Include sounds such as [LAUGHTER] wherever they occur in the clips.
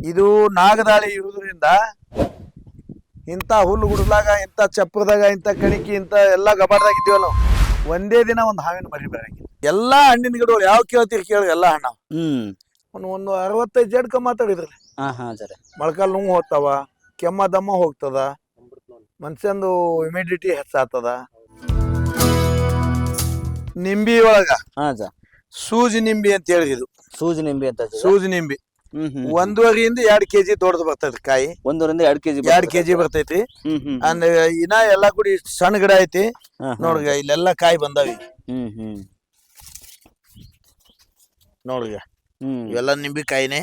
ಇದು ನಾಗದಾಳಿ ಇರುವುದರಿಂದ ಇಂಥ ಹುಲ್ಲು ಗುಡ್ಲಾಗ ಇಂಥ ಚಪ್ಪರದಾಗ ಇಂಥ ಕಣಿಕಿ ಇಂಥ ಎಲ್ಲ ಗಬಾರ್ದಾಗ ಇದ್ದೀವಲ್ಲ ನಾವು, ಒಂದೇ ದಿನ ಒಂದು ಹಾವಿನ ಮರಿ ಬರಂಗಿಲ್ಲ ಎಲ್ಲಾ ಹಣ್ಣಿನ ಗಿಡಗಳು ಯಾವ ಕೇಳ್ತೀರಿ ಕೇಳಿ ಎಲ್ಲ ಹಣ್ಣು ಹ್ಮ್. ಒಂದು ಒಂದು ಅರವತ್ತೈದು ಜಡ್ಕ ಮಾತಾಡಿದ್ರಿ ಹಾ ಹಾ ಸರ್. ಮೊಳಕಾಲ್ ನೋವು ಹೋಗ್ತಾವ ಕೆಮ್ಮ ದಮ್ಮ ಹೋಗ್ತದ ಮನುಷ್ಯಂದು ಇಮಿಡಿಟಿ ಹೆಚ್ಚಾಗ್ತದ. ನಿಂಬಿ ಒಳಗ. ಹಾ ಸರ್. ಸೂಜಿ ನಿಂಬಿ ಅಂತ ಹೇಳಿದ್ರು ಸೂಜಿ ನಿಂಬಿ ಅಂತ ಸೂಜಿ ನಿಂಬಿ. ಒಂದೂವರೆಯಿಂದ ಎರಡ್ ಕೆಜಿ ದೊಡ್ಡದು ಬರ್ತೈತಿ ಕಾಯಿ. ಒಂದೂರಿಂದ ಎರಡ್ ಕೆಜಿ ಎರಡ್ ಕೆಜಿ ಬರ್ತೈತಿ. ಅಂದ್ ಇನ್ನ ಎಲ್ಲಾ ಕೂಡಿ ಇಷ್ಟ್ ಸಣ್ಣ ಗಿಡ ಐತಿ. ನೋಡ್ಗ ಇಲ್ಲೆಲ್ಲಾ ಕಾಯಿ ಬಂದಾವಿ ನೋಡ್ಗ ಹ್ಮ್. ಇವೆಲ್ಲ ನಿಂಬಿ ಕಾಯಿನೇ.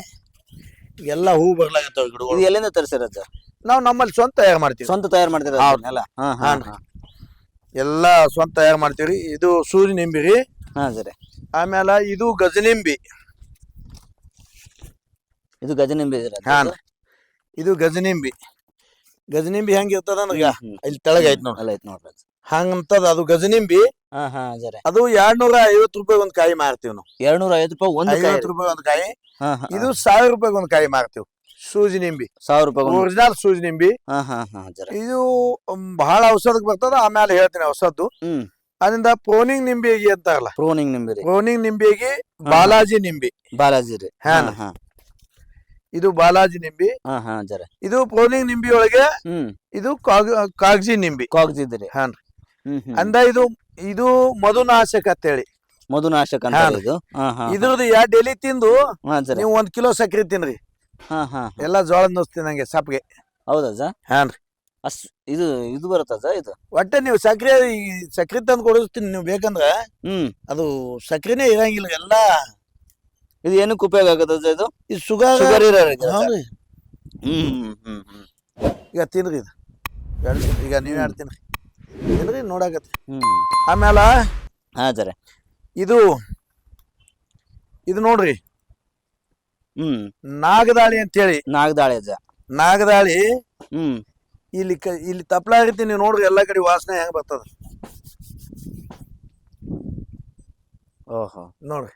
ಎಲ್ಲ ಹೂ ಬರ್ಲಾಗತ್ತಾವ ಇದು ಗಿಡಗಳು ಎಲ್ಲಿಂದ ತರಿಸಿರ ಸರ್? ನಾವು ನಮ್ಮಲ್ಲಿ ಸ್ವಂತ ತಯಾರು ಮಾಡ್ತೀವಿ. ಸ್ವಂತ ತಯಾರು ಮಾಡ್ತೀರ ಅವ್ರನ್ನೆಲ್ಲ ಎಲ್ಲ ಹಾ ಹಾ ಎಲ್ಲಾ ಸ್ವಂತ ತಯಾರು ಮಾಡ್ತೀವಿ ಇದು ಸೂರ್ಯ ನಿಂಬಿ ರೀ. ಹಾ ಸರಿ. ಆಮೇಲೆ ಇದು ಗಜನಿಂಬಿ. ಇದು ಗಜನಿಂಬೆ ಇದು ಗಜನಿಂಬಿ. ಗಜನಿಂಬಿ ಹೆಂಗ್ ಇರ್ತದ ಇಲ್ಲಿ ತೆಳಗ್ ಐತ್ ನೋಡ್ರಿ ಅಲ್ಲ ಐತ್ ನೋಡ್ರಿ ಅದು. ಹಂಗಂತದ ಅದು ಗಜನಿಂಬಿ. ಹಾ ಹಾ ನೂರ ಅದು ಎರಡ್ನೂರ ಐವತ್ತು ರೂಪಾಯಿ ಒಂದ್ ಕಾಯಿ ಮಾರ್ತೀವಿ ನಾವು. ಎರಡ್ನೂರ ಐವತ್ತು ರೂಪಾಯಿ ಒಂದು ಕಾಯಿ ಐವತ್ತು ರೂಪಾಯಿ ಒಂದ್ ಕಾಯಿ. ಹಾ ಹಾ ಇದು ಸಾವಿರ ರೂಪಾಯಿ ಒಂದ್ ಕಾಯಿ ಮಾರ್ತೀವಿ. ಸೂಜಿ ನಿಂಬಿ. ಸಾವಿರ ರೂಪಾಯಿ ಒಂದು ಒರಿಜಿನಲ್ ಸೂಜಿ ನಿಂಬಿ. ಹಾ ಹಾ ಹಾ ಸರಿ. ಇದು ಮ್, ಬಹಳ ಔಷಧಕ್ ಬರ್ತದ ಆಮೇಲೆ ಹೇಳ್ತೀನಿ ಔಷಧದ್ದು ಹ್ಮ್. ಅದರಿಂದ ಪ್ರೋನಿಂಗ್ ನಿಂಬಿಗಿ ಅಂತಾರಲ್ಲ. ಪ್ರೋನಿಂಗ್ ನಿಂಬೆ ರೀ ಪ್ರೋನಿಂಗ್ ನಿಂಬಿಗಿ ಬಾಲಾಜಿ ನಿಂಬಿ. ಬಾಲಾಜಿ ರೀ. ಹಾ. ಹಾ. ಇದು ಬಾಲಾಜಿ ನಿಂಬಿ. ಹಾ ಹಾ ಸರಿ ಇದು ಪ್ರೋನಿಂಗ್ ನಿಂಬಿ ಒಳಗೆ ಇದು ಕಾಗ್- ಕಾಗಜಿ ನಿಂಬಿ. ಕಾಗಜಿ ಇದ್ರಿ ಹಾನ್ರಿ ಅಂದ ಇದು ಇದು ಮಧುನಾಶಕ ಅಂತ ಹೇಳಿ ಮಧುನಾಶಕ ಇದ್ರದ್ದು ಯಾ ಡೈಲಿ ತಿಂದು ನೀವು ಒಂದ್ ಕಿಲೋ ಸಕ್ರಿ ತಿನ್ರಿ. ಹಾ ಹಾ ಎಲ್ಲಾ ಜೋಳದ ನುಸ್ ತಿನ್ನಂಗೆ ಸಪ್ಗೆ. ಹೌದಾ ಸರ್ ಹಾನ್ರಿ ಅಸ್ ಇದು ಇದು ಬರುತ್ತಾ ಸರ್ ಇದು? ಒಟ್ಟೆ ನೀವು ಸಕ್ರೆ ಈ ಸಕ್ರಿ ತಂದು ಕೊಡಿಸ್ತೀನಿ ನೀವು ಬೇಕಂದ್ರೆ ಹ್ಮ್. ಅದು ಸಕ್ರಿನೇ ಇರಂಗಿಲ್ಲ ಎಲ್ಲಾ ಇದು ಏನಕ್ಕೆ ಉಪಯೋಗ ಆಗುತ್ತೆ ಇದು ಇದು ಶುಗರ್ ಶುಗರ್ ಇರೋರಿಗೆ ಹ್ಞೂ ಹ್ಮ್ ಹ್ಮ್ ಈಗ ತಿನ್ರಿ ಇದು. ಎರಡ್ ಈಗ ನೀವು ಎರಡು ತಿನ್ರಿ? ತಿನ್ರಿ ನೋಡಾಕತ್ತಿ ಹ್ಮ್. ಆಮೇಲೆ ಹಾ ಸರಿ. ಇದು ಇದು ನೋಡ್ರಿ. ಹ್ಮ್. ನಾಗದಾಳಿ ಅಂತೇಳಿ. ನಾಗದಾಳಿ ಅಜ್ಜ ನಾಗದಾಳಿ ಹ್ಮ್. ಇಲ್ಲಿ ಕ ಇಲ್ಲಿ ತಪ್ಪಲ ಆಗಿರ್ತೀನಿ ನೀವು ನೋಡ್ರಿ ಎಲ್ಲಾ ಕಡೆ ವಾಸನೆ ಹೆಂಗ್ ಬರ್ತದ. ಓಹೋ. ನೋಡ್ರಿ.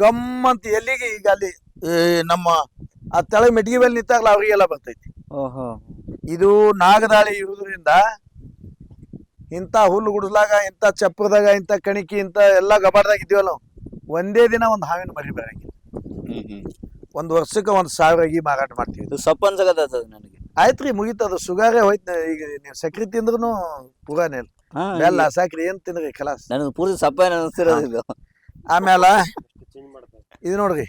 ಗಮ್ ಅಂತ ಎಲ್ಲಿಗೆ ಈಗ ಅಲ್ಲಿ ಈ ನಮ್ಮ ಆ ತಳ ಮೆಟ್ಗಿ ಮೇಲೆ ನಿಂತಾಗಲ ಅವರಿಗೆಲ್ಲ ಬರ್ತೈತಿ. ಓಹೋ. ಇದು ನಾಗದಾಳಿ ಇರೋದ್ರಿಂದ ಇಂಥ ಹುಲ್ಲು ಗುಡಿಸ್ಲಾಗ ಇಂಥ ಚಪ್ಪರದಾಗ ಇಂಥ ಕಣಿಕಿ ಇಂಥ ಎಲ್ಲ ಗಬಾರ್ದಾಗ ಇದ್ದೀವಲ್ಲ ನಾವು, ಒಂದೇ ದಿನ ಒಂದು ಹಾವಿನ ಮರಿ ಬರಂಗಿಲ್ಲ. ಹ್ಮ್ ಒಂದು ವರ್ಷಕ್ಕೆ ಒಂದು ಸಾವಿರ ಅಗಿ ಮಾರಾಟ ಮಾಡ್ತೀವಿ. ಇದು ಸೊಪ್ಪು ಅನ್ಸಕತ್ತ ನನಗೆ. ನನಗೆ ಆಯ್ತ್ರಿ ಮುಗೀತದ ಸುಗಾರೇ ಹೋಯ್ತು ಈಗ ನೀವು ಸಕ್ರಿ ತಿಂದ್ರು ಪೂರಾನೇ ಇಲ್ಲ ಬೆಲ್ಲ ಸಕ್ರಿ ಏನ್ ತಿನ್ರಿ ಕಲಾಸ್. ನನಗೆ ಪೂರ್ತಿ ಸಪ್ಪ ಅನಿಸ್ತಿರೋದು ಇದು ಆಮೇಲೆ ಇದು ನೋಡ್ರಿ.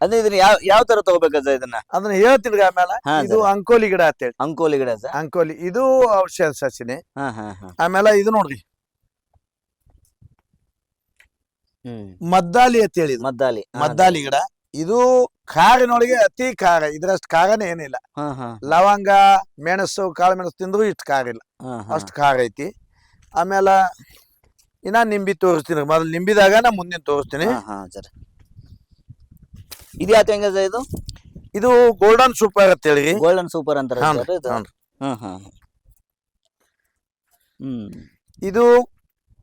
ಅದೇ ಇದನ್ನ ಯಾವ ಯಾವ ತರ ತಗೋಬೇಕು ಇದನ್ನ? ಅದನ್ನ ಹೇಳ್ತಿಡ್ಗ ಆಮೇಲೆ. ಹಾ, ಇದು ಅಂಕೋಲಿ ಗಿಡ ಅಂತೇಳಿ. ಅಂಕೋಲಿ ಗಿಡ ಸರ್ ಅಂಕೋಲಿ. ಇದು ಔಷಧ ಸಸಿನೇ. ಹಾ ಹಾ ಹಾ. ಆಮೇಲೆ ಇದು ನೋಡ್ರಿ. ಹ್ಮ್. ಮದ್ದಾಲಿ ಅಂತ ಹೇಳಿ ಮದ್ದಾಲಿ. ಹಾ, ಮದ್ದಾಲಿ ಗಿಡ. ಇದು ಖಾರಿನೊಳಗೆ ಅತಿ ಖಾರ ಇದ್ರಷ್ಟು ಖಾರನೇ ಏನಿಲ್ಲ. ಹಾ ಹಾ. ಲವಂಗ ಮೆಣಸು ಕಾಳು ಮೆಣಸು ತಿಂದ್ರು ಇಷ್ಟು ಖಾರ ಇಲ್ಲ ಹಾ ಹಾ. ಅಷ್ಟು ಖಾರ ಐತಿ ಆಮೇಲೆ ಇನ್ನ ನಿಂಬಿ ತೋರಿಸ್ತೀನಿ ಮೊದಲು ನಿಂಬಿದಾಗ ನಾ ಮುಂದಿನ ತೋರಿಸ್ತೀನಿ. ಹಾ ಸರ್. ಇದು ಯಾಕೆ ಹೆಂಗದ ಇದು ಇದು? ಗೋಲ್ಡನ್ ಸೂಪರ್ ಅಂತ ಹೇಳಿ. ಗೋಲ್ಡನ್ ಸೂಪರ್ ಅಂತ sir ಇದು? ಹಾನ್. ಹಾ ಹಾ ಹ್ಮ್. ಇದು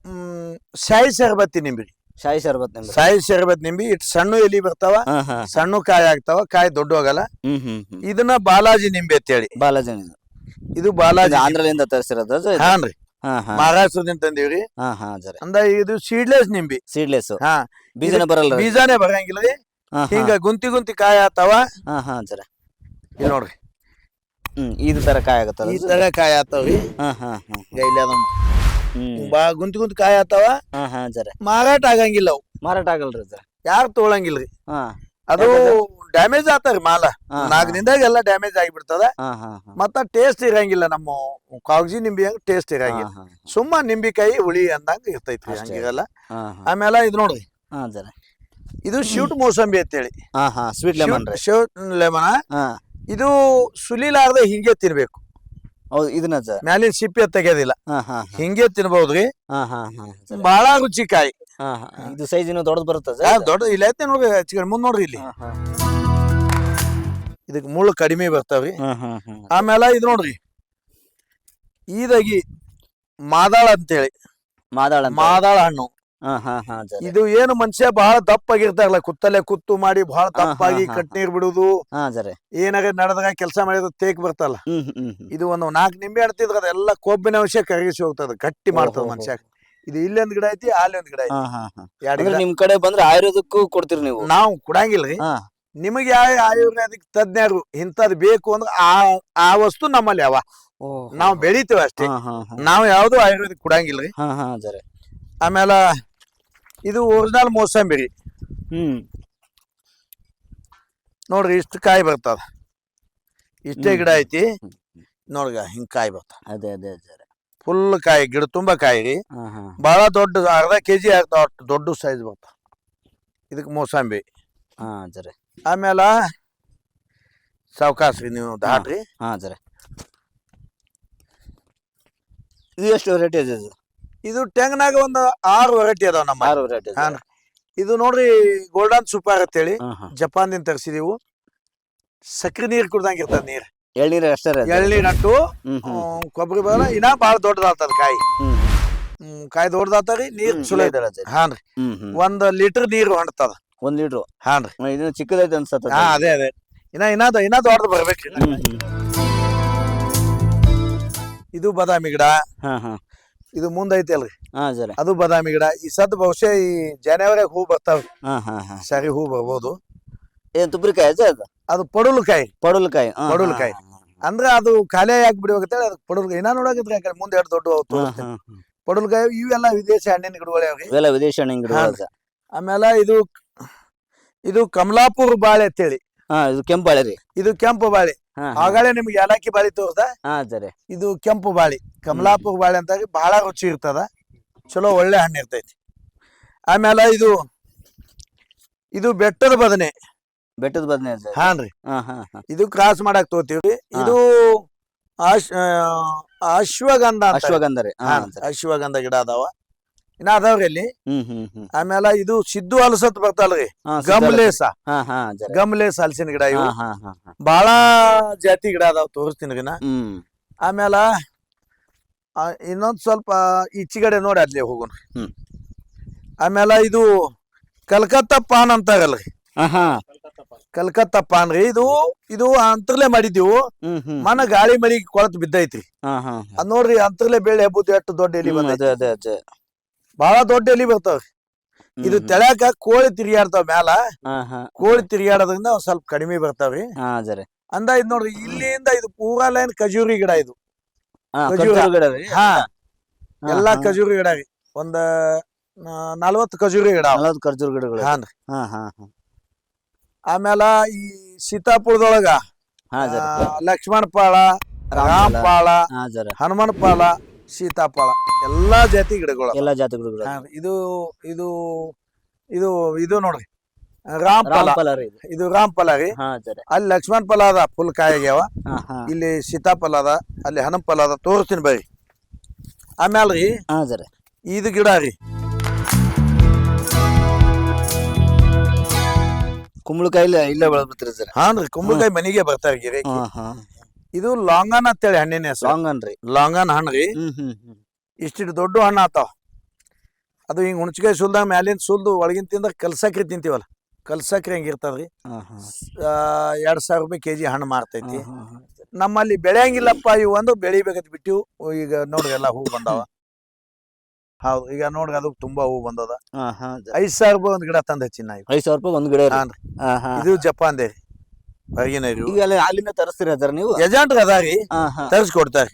ಮ್, ಶಾಯಿ ಶರಬತ್ತಿ ನಿಂಬಿ ಶಾಯಿ ಶರ್ಬತ್ ನಿಮ್ದು ಶಾಯಿ ಶರಬತ್ ನಿಂಬಿ ಇಟ್ಟು ಸಣ್ಣ ಎಲಿ ಬರ್ತಾವ ಹಾ ಹಾ. ಸಣ್ಣ ಕಾಯಿ ಆಗ್ತಾವ ಕಾಯಿ ದೊಡ್ಡ ಹೋಗಲ್ಲ ಹ್ಮ್ ಹ್ಮ್ ಹ್ಮ್. ಇದನ್ನ ಬಾಲಾಜಿ ನಿಂಬೆ ಅಂತೇಳಿ ಬಾಲಾಜಿ ಇದು. ಬಾಲಾಜಿ ಆಂಧ್ರದಿಂದ ತರಿಸಿರೋದು ಇದು? ಹಾನ್ರಿ. ಮಹಾರಾಷ್ಟ್ರದಿಂದ ತಂದೀವ್ರಿ. ಹಾ ಹಾ ಅಂದ ಇದು ಸೀಡ್ಲೆಸ್ ನಿಂಬಿ. ಸೀಡ್ಲೆಸ್ ಹಾ ಬೀಜನ ಬರಲ್ಲ ರೀ? ಬೀಜಾನೇ ಬರಂಗಿಲ್ಲ ಹಾ ಹಿಂಗ ಗುಂತಿ ಗುಂತಿ ಕಾಯಿ ಆತಾವ. ಹಾ ಹಾ ಸರ್ ಇಲ್ಲಿ ನೋಡ್ರಿ. ಹ್ಮ್ ಇದು ತರ ಕಾಯಿ ಆಗತ್ತಲ್ಲ ಈ ತರ ಕಾಯಿ ಆತಾವ್ರಿ. ಹಾ ಹಾ ಹಾ ಇಲ್ಲಿ ಅದಮ್ಮ ಹ್ಮ್. ಬಾ ಗುಂತಿ ಗುಂತಿ ಕಾಯಿ ಆತಾವ. ಹಾ ಹಾ ಸರ್ ಮಾರಾಟ ಆಗಂಗಿಲ್ಲ ಅವು. ಮಾರಾಟ ಆಗಲ್ರಿ ಸರ್ ಯಾರು ತೊಗೊಳಂಗಿಲ್ರಿ. ಹಾ. ಅದು ಡ್ಯಾಮೇಜ್ ಆತಾರಿ ಮಾಲ. ಹಾ, ನಾಲ್ಕು ದಿನದಾಗ ಎಲ್ಲ ಡ್ಯಾಮೇಜ್ ಆಗಿಬಿಡ್ತದ. ಮತ್ತ ಟೇಸ್ಟ್ ಇರಂಗಿಲ್ಲ ನಮ್ಮ ಕಾಗಜಿ ನಿಂಬಿ ಹಂಗ ಟೇಸ್ಟ್ ಇರಂಗಿಲ್ಲ. ಸುಮ್ಮ ನಿಂಬಿಕಾಯಿ ಹುಳಿ ಅಂದಂಗ ಇರ್ತೈತಿ. ಹಂಗಿರಲ್ಲ. ಆಮೇಲೆ ಇದು ನೋಡ್ರಿ. ಇದು ಶೂಟ್ ಮೋಸಂಬಿ ಅಂತೇಳಿ. ಸ್ವೀಟ್ ಲೆಮನ್ ಲೆಮನ ಇದು ಸುಲಿಲಾರ್ದ ಹಿಂಗೆ ತಿನ್ಬೇಕು. ಹೌದು ಇದನ್ನ ಸರ್. ಮ್ಯಾಲಿನ ಸಿಪ್ಪೆ ತೆಗೆಯೋದಿಲ್ಲ ಹಾ ಹಾ ಹಿಂಗೆ ತಿನ್ಬಹುದ್ರಿ ಹಾ ಹಾ ಬಹಳ ರುಚಿಕಾಯಿ. ಹಾ ಹಾ. ಇದು ಸೈಜ್ ಇನ್ನು ದೊಡ್ಡದು ಬರುತ್ತೆ ಸರ್? ದೊಡ್ಡ ಇಲ್ಲ ಐತೆ ನೋಡ್ರಿ ಮುಂದ್ ನೋಡ್ರಿ ಇಲ್ಲಿ. ಇದಕ್ಕೆ ಮುಳ್ಳು ಕಡಿಮೆ ಬರ್ತಾವ್ರಿ. ಆಮೇಲೆ ಇದು ನೋಡ್ರಿ. ಈದಾಗಿ ಮಾದಾಳ ಅಂತೇಳಿ. ಮಾದಾಳ ಮಾದಾಳ ಹಣ್ಣು. ಇದು ಏನು ಮನುಷ್ಯ ಬಹಳ ದಪ್ಪಾಗಿರ್ತಾರಲ್ಲ ಕುತ್ತಲೆ ಕುತ್ತು ಮಾಡಿ ಬಹಳ ದಪ್ಪಾಗಿ ಹಾ, ಕಟ್ ನೀರ್ ಬಿಡುದು. ಏನಾಗ ನಡೆದಾಗ ಕೆಲಸ ಮಾಡಿದ ತೇಕ್ ಬರ್ತಲ್ಲ ಇದು ಒಂದು ನಾಲ್ಕು ನಿಂಬೆ ಆಡ್ತಿದ್ರೆ ಅದೆಲ್ಲ ಕೊಬ್ಬಿನ ಅಂಶ ಕರಗಿಸಿ ಹೋಗ್ತದ ಗಟ್ಟಿ ಮಾಡ್ತದ ಮನುಷ್ಯ. ಇದು ಇಲ್ಲಿ ಒಂದ್ ಗಿಡ ಐತಿ ಅಲ್ಲಿ ಒಂದ್ ಗಿಡ ಐತಿ. ನಿಮ್ ಕಡೆ ಬಂದ್ರೆ ಆಯುರ್ವೇದಕ್ಕೂ ಕೊಡ್ತೀರಿ ನೀವು? ನಾವು ಕೊಡಂಗಿಲ್ರಿ ನಿಮಗೆ ಯಾವ ಆಯುರ್ವೇದಿಕ್ ತಜ್ಞರು ಇಂಥದ್ ಬೇಕು ಅಂದ್ರೆ ಆ ಆ ವಸ್ತು ನಮ್ಮಲ್ಲಿ ಅವ. ನಾವು ಬೆಳಿತೇವೆ ಅಷ್ಟೇ. ನಾವು ಯಾವ್ದು ಆಯುರ್ವೇದಿಕ್ ಕೊಡಂಗಿಲ್ರಿ ಆಮೇಲೆ ಇದು ಒರಿಜಿನಲ್ ಮೋಸಂಬಿರಿ. ಹ್ಞೂ ನೋಡ್ರಿ ಇಷ್ಟು ಕಾಯಿ ಬರ್ತದ. ಇಷ್ಟೇ ಗಿಡ ಐತಿ. ನೋಡ್ಗ ಹಿಂಗೆ ಕಾಯಿ ಬರ್ತದ. ಅದೇ ಅದೇ ಸರ್ ಫುಲ್ ಕಾಯಿ ಗಿಡ ತುಂಬಾ ಕಾಯಿ ರೀ. ಭಾಳ ದೊಡ್ಡ ಅರ್ಧ ಕೆ ಜಿ ಆಗ್ತಾವ ಅಷ್ಟು ದೊಡ್ಡ ಸೈಜ್ ಬರ್ತಾವ ಇದಕ್ಕೆ ಮೋಸಂಬಿ. ಹಾಂ ಸರ್ ಆಮೇಲೆ ಸಾವಕಾಶ ರೀ ನೀವು ದಾಟ್ರಿ ಹಾ ಸರ್ ಇದು ಎಷ್ಟು ವೆರೈಟಿ ಇದೆ? ಇದು? ಟೆಂಗ್ನಾಗ ಒಂದು ಆರು ವೆರೈಟಿ ಅದಾವ ನಮ್ಮ ಆರು ವೆರೈಟಿ. ಇದು ನೋಡ್ರಿ ಗೋಲ್ಡನ್ ಸೂಪರ್ ಅಂತೇಳಿ ಹೇಳಿ. ಜಪಾನ್ ಜಪಾನ್ದಿಂದ ತರಿಸಿದೀವು ಸಕ್ರಿ ನೀರ್ ಕುಡ್ದಂಗ ಇರ್ತದ ನೀರ್. ಎಳ್ನೀರ್ ಅಷ್ಟೇ? ಎಳ್ನೀರ್ ಹ್ಮ್, ಕೊಬ್ಬರಿ ಬರ ಇನ್ನ ಬಹಳ ದೊಡ್ಡದಾಗ್ತದ ಕಾಯಿ. ಕಾಯಿ ದೊಡ್ಡದಾಗ್ತಾರಿ ನೀರ್ ಚಲೋ ಇದೆ ಹಾನ್ ರೀ ಜರೆ. ಹಾನ್ರಿ. ಒಂದ್ ಲೀಟರ್ ನೀರು ಹೊಂಡ್ತದ ಒಂದ್ ಲೀಟರ್. ಹಾನ್ರಿ. ಇದು ಚಿಕ್ಕದೈತೆ ಅನ್ಸತ್ತ ಹಾ ಅದೇ. ಅದೇ ಇನ್ನ ಇನ್ನ ಇನ್ನ ದೊಡ್ಡದು ಬರ್ಬೇಕ್ರಿ ಹ್ಮ್ ಇದು ಬಾದಾಮಿ ಗಿಡ. ಇದು ಮುಂದೈತಿ ಅಲ್ರಿ. ಹಾ ಜರೆ ಅದು ಬಾದಾಮಿ ಗಿಡ. ಈ ಸದ್ ಬಹುಶಃ ಈ ಜನವರಿ ಹೂ ಬರ್ತಾವ. ಹಾ ಹಾ ಹಾ. ಸರಿ ಹೂ ಬರ್ಬೋದು. ಏನ್ ತುಪ್ರಿಕಾಯಿ ಅಜ್ಜ ಅದು? ಅದು ಪಡುಲ್ಕಾಯಿ. ಪಡುಲ್ಕಾಯಿ. ಪಡವಲಕಾಯಿ ಹಾ, ಪಡವಲಕಾಯಿ. ಹಾ, ಹಾ, ಅಂದ್ರೆ ಅದು ಖಾಲಿ ಯಾಕೆ ಬಿಡ್ಬೇಕಂತೇಳಿ ಅದಕ್ಕೆ ನಾ ಇನ್ನ ನೋಡಕತ್ರಿ ಯಾಕಂದ್ರೆ ಮುಂದೆ ಎರಡು ದೊಡ್ಡ ಹಾ, ತೋರಿಸ್ತೀನಿ. ಹಾ, ಹಾ. ಪಡುಲ್ ಇವೆಲ್ಲ ವಿದೇಶಿ ಹಣ್ಣಿನ ಗಿಡಗಳೇ ಅವ್ರಿ. ಇವೆಲ್ಲ ವಿದೇಶಿ ಹಣ್ಣಿನ ಗಿಡ ಹಾ. ಆಮೇಲೆ ಇದು ಇದು ಕಮಲಾಪುರ ಬಾಳೆ ಅಂತೇಳಿ. ಹಾ ಇದು ಕೆಂಪಾಳೆ ರೀ. ಇದು ಕೆಂಪು ಬಾಳೆ. ಆಗಾಳೆ ನಿಮ್ಗೆ ಏಲಕ್ಕಿ ಬಾಳಿ ತೋರ್ದ? ಹಾ ಸರಿ. ಇದು ಕೆಂಪು ಬಾಳಿ. ಕಮಲಾಪುರ ಬಾಳೆ ಅಂತ ಬಹಳ ರುಚಿ ಇರ್ತದ. ಚಲೋ ಒಳ್ಳೆ ಹಣ್ಣು ಇರ್ತೈತಿ. ಆಮೇಲೆ ಇದು ಇದು ಬೆಟ್ಟದ ಬದನೆ. ಬೆಟ್ಟದ ಬದನೆ. ಹಾನ್ರಿ. ಹಾ ಹಾ ಹಾ. ಇದು ಕ್ರಾಸ್ ಮಾಡಕ್ ತೋತೀವ್ರಿ. ಇದು ಅಶ್ವಗಂಧ ಅಶ್ವಗಂಧ ರೀ. ಅಶ್ವಗಂಧ ಗಿಡ ಅದಾವ. ಇನ್ನ ಅದಾವ್ರಿ ಹ್ಮ್ ಆಮೇಲೆ ಇದು ಸಿದ್ದು ಹಲಸತ್ ಬರ್ತಲ್ರಿ. ಗಮ್ಲೇಸ. ಗಮ್ಲೇಸ ಹಲಸಿನ ಗಿಡ ಇವು. ಬಹಳ ಜಾತಿ ಗಿಡ ಅದಾವ ತೋರಿಸ್ತೀನಿ ರೀ ನಾ ಹ್ಮ್. ಆಮೇಲೆ ಇನ್ನೊಂದ್ ಸ್ವಲ್ಪ ಈಚಿಗಡೆ ನೋಡಿ ಅಲ್ಲಿ ಹೋಗೋಣ ಹ್ಮ್. ಆಮೇಲೆ ಇದು ಕಲ್ಕತ್ತಾ ಪಾನ್ ಅಂತಾರಲ್ರಿ. ಕಲ್ಕತ್ತಾ ಪಾನ್ ರೀ. ಇದು ಇದು ಅಂತರ್ಲೆ ಮಾಡಿದ್ದೀವು. ಮನ ಗಾಳಿ ಮಳಿ ಕೊಳತ್ ಬಿದ್ದೈತ್ರಿ. ಅದ್ ನೋಡ್ರಿ ಅಂತರ್ಲೆ ಬೆಳೆ ಹಬ್ಬದ ಎಷ್ಟು ದೊಡ್ಡ ಎಲಿ ಬಂದೈತಿ ಬಹಳ ದೊಡ್ಡ ಎಲಿ ಬರ್ತಾವ್ರಿ ಇದು ತೆಳಕ ತೆಳ್ಯಾಕ ಕೋಳಿ ತಿರ್ಗಾಡ್ತಾವ ಮ್ಯಾಲ. ಹಾ ಹಾ. ಕೋಳಿ ತಿರ್ಗಾಡೋದ್ರಿಂದ ಒಂದ್ ಸ್ವಲ್ಪ ಕಡಿಮೆ ಬರ್ತಾವ್ರಿ ಅಂದ ಇದ್ ನೋಡ್ರಿ ಇಲ್ಲಿಂದ ಇದು ಪೂರಾ ಲೈನ್ ಖಜೂರಿ ಗಿಡ ಇದು. ಹಾ ಖಜೂರ. ಎಲ್ಲಾ. ಖಜೂರಿ ಗಿಡ ರೀ. ಒಂದ್ ನಲ್ವತ್ತು ಖಜೂರಿ ಗಿಡ ಅವ. ನಲವತ್ತು ಖರ್ಜೂರ ಗಿಡಗಳು. ಹಾನ್ರಿ ಹಾ ಆಮೇಲ ಈ ಸೀತಾಪುರದೊಳಗ ಲಕ್ಷ್ಮಣ ಪಾಳ ರಾಮ್ ಪಾಳ ಹಾ ಜರೆ. ಪಾಳ ಸೀತಾಫಲ ಎಲ್ಲಾ ಜಾತಿ ಗಿಡಗಳು. ಎಲ್ಲಾ ಜಾತಿ ಗಿಡಗಳು. ಹಾ, ಇದು ಇದು ಇದು ಇದು ನೋಡ್ರಿ. ರಾಮಫಲ ರಾಮಫಲ ರೀ ಇದು. ಇದು ರಾಮಫಲ ರೀ. ಹಾ ಅಲ್ಲಿ ಲಕ್ಷ್ಮಣ ಫಲ ಅದ ಫುಲ್ ಕಾಯಾಗ್ಯಾವ ಹಾ ಹಾ. ಇಲ್ಲಿ ಸೀತಾಫಲ ಅದ ಅಲ್ಲಿ ಹನುಮ ಫಲ ಅದ ತೋರಿಸ್ತೀನಿ ಬರ್ರಿ ಆಮ್ಯಾಲ ರೀ ಹಾ ಇದು ಗಿಡ ರೀ. ಕುಂಬಳಕಾಯಿ ಇಲ್ಲೇ ಇಲ್ಲೇ ಬೆಳೆದ್ಬಿಡ್ತೀರಿ ಸರ್. ಹಾನ್ರಿ ಕುಂಬಳಕಾಯಿ ಮನೆಗೆ ಬರ್ತಾರ ಗಿರಿ ಹಾ ಹಾ. ಇದು ಲಾಂಗನ್ ಅಂತೇಳಿ ಹಣ್ಣಿನ ಹೆಸರು. ಲಾಂಗನ್ ರೀ. ಲಾಂಗನ್ ಹಣ್ಣು ರೀ. ಹ್ಮ್ ಹ್ಮ್ ಹ್ಮ್. ಇಷ್ಟಿಟ್ಟು ದೊಡ್ಡ ಹಣ್ಣು ಆತಾವ. ಅದು ಹಿಂಗ್ ಹುಣ್ಚಿಕಾಯಿ ಸುಲ್ದಾಗ ಮ್ಯಾಲಿಂದ ಸುಲ್ದು ಒಳಗಿನ ತಿಂದ ಕಲ್ಸಕ್ರಿ ತಿಂತೀವಲ್ಲ. ಕಲ್ಸಕ್ರಿ ಹಂಗ ಇರ್ತದ್ರಿ. ಹಾ ಹಾ. ಆ, ಎರಡ್ ಸಾವಿರ ರೂಪಾಯಿ ಕೆಜಿ ಹಣ್ಣು ಮಾರ್ತೈತಿ. ಹಾ, ಹಾ, ನಮ್ಮಲ್ಲಿ ಬೆಳೆಯಂಗಿಲ್ಲಪ್ಪ ಇವು ಒಂದು ಬೆಳಿಬೇಕಂತ ಬಿಟ್ಟಿವು. ಈಗ ನೋಡ್ರಿ ಎಲ್ಲ ಹೂ ಬಂದಾವ. ಹೌದು ಈಗ ನೋಡ್ರಿ ಅದು ತುಂಬಾ ಹೂ ಬಂದದ. ಹಾ ಹಾ ಐದ್ ಸಾವಿರ ರೂಪಾಯಿ ಒಂದ್ ಗಿಡ ತಂದ ಹಚ್ಚಿನ ಐದ್ ಸಾವಿರ ರೂಪಾಯಿ ಒಂದ್ ಗಿಡ ರೀ. ಹಾನ್ರಿ. ಹಾ ಹಾ. ಇದು ಜಪಾನ್ ದೇ ಹೊರಗಿನ ಇವು ಈಗ ಅಲ್ಲಿ ಅಲ್ಲಿಂದ ತರಿಸ್ತೀರಿ ಅದಾರ ನೀವು? ಎಜೆಂಟ್ ಅದಾರಿ ಹಾ ಹಾ. ತರಿಸ್ಕೊಡ್ತಾರೆ.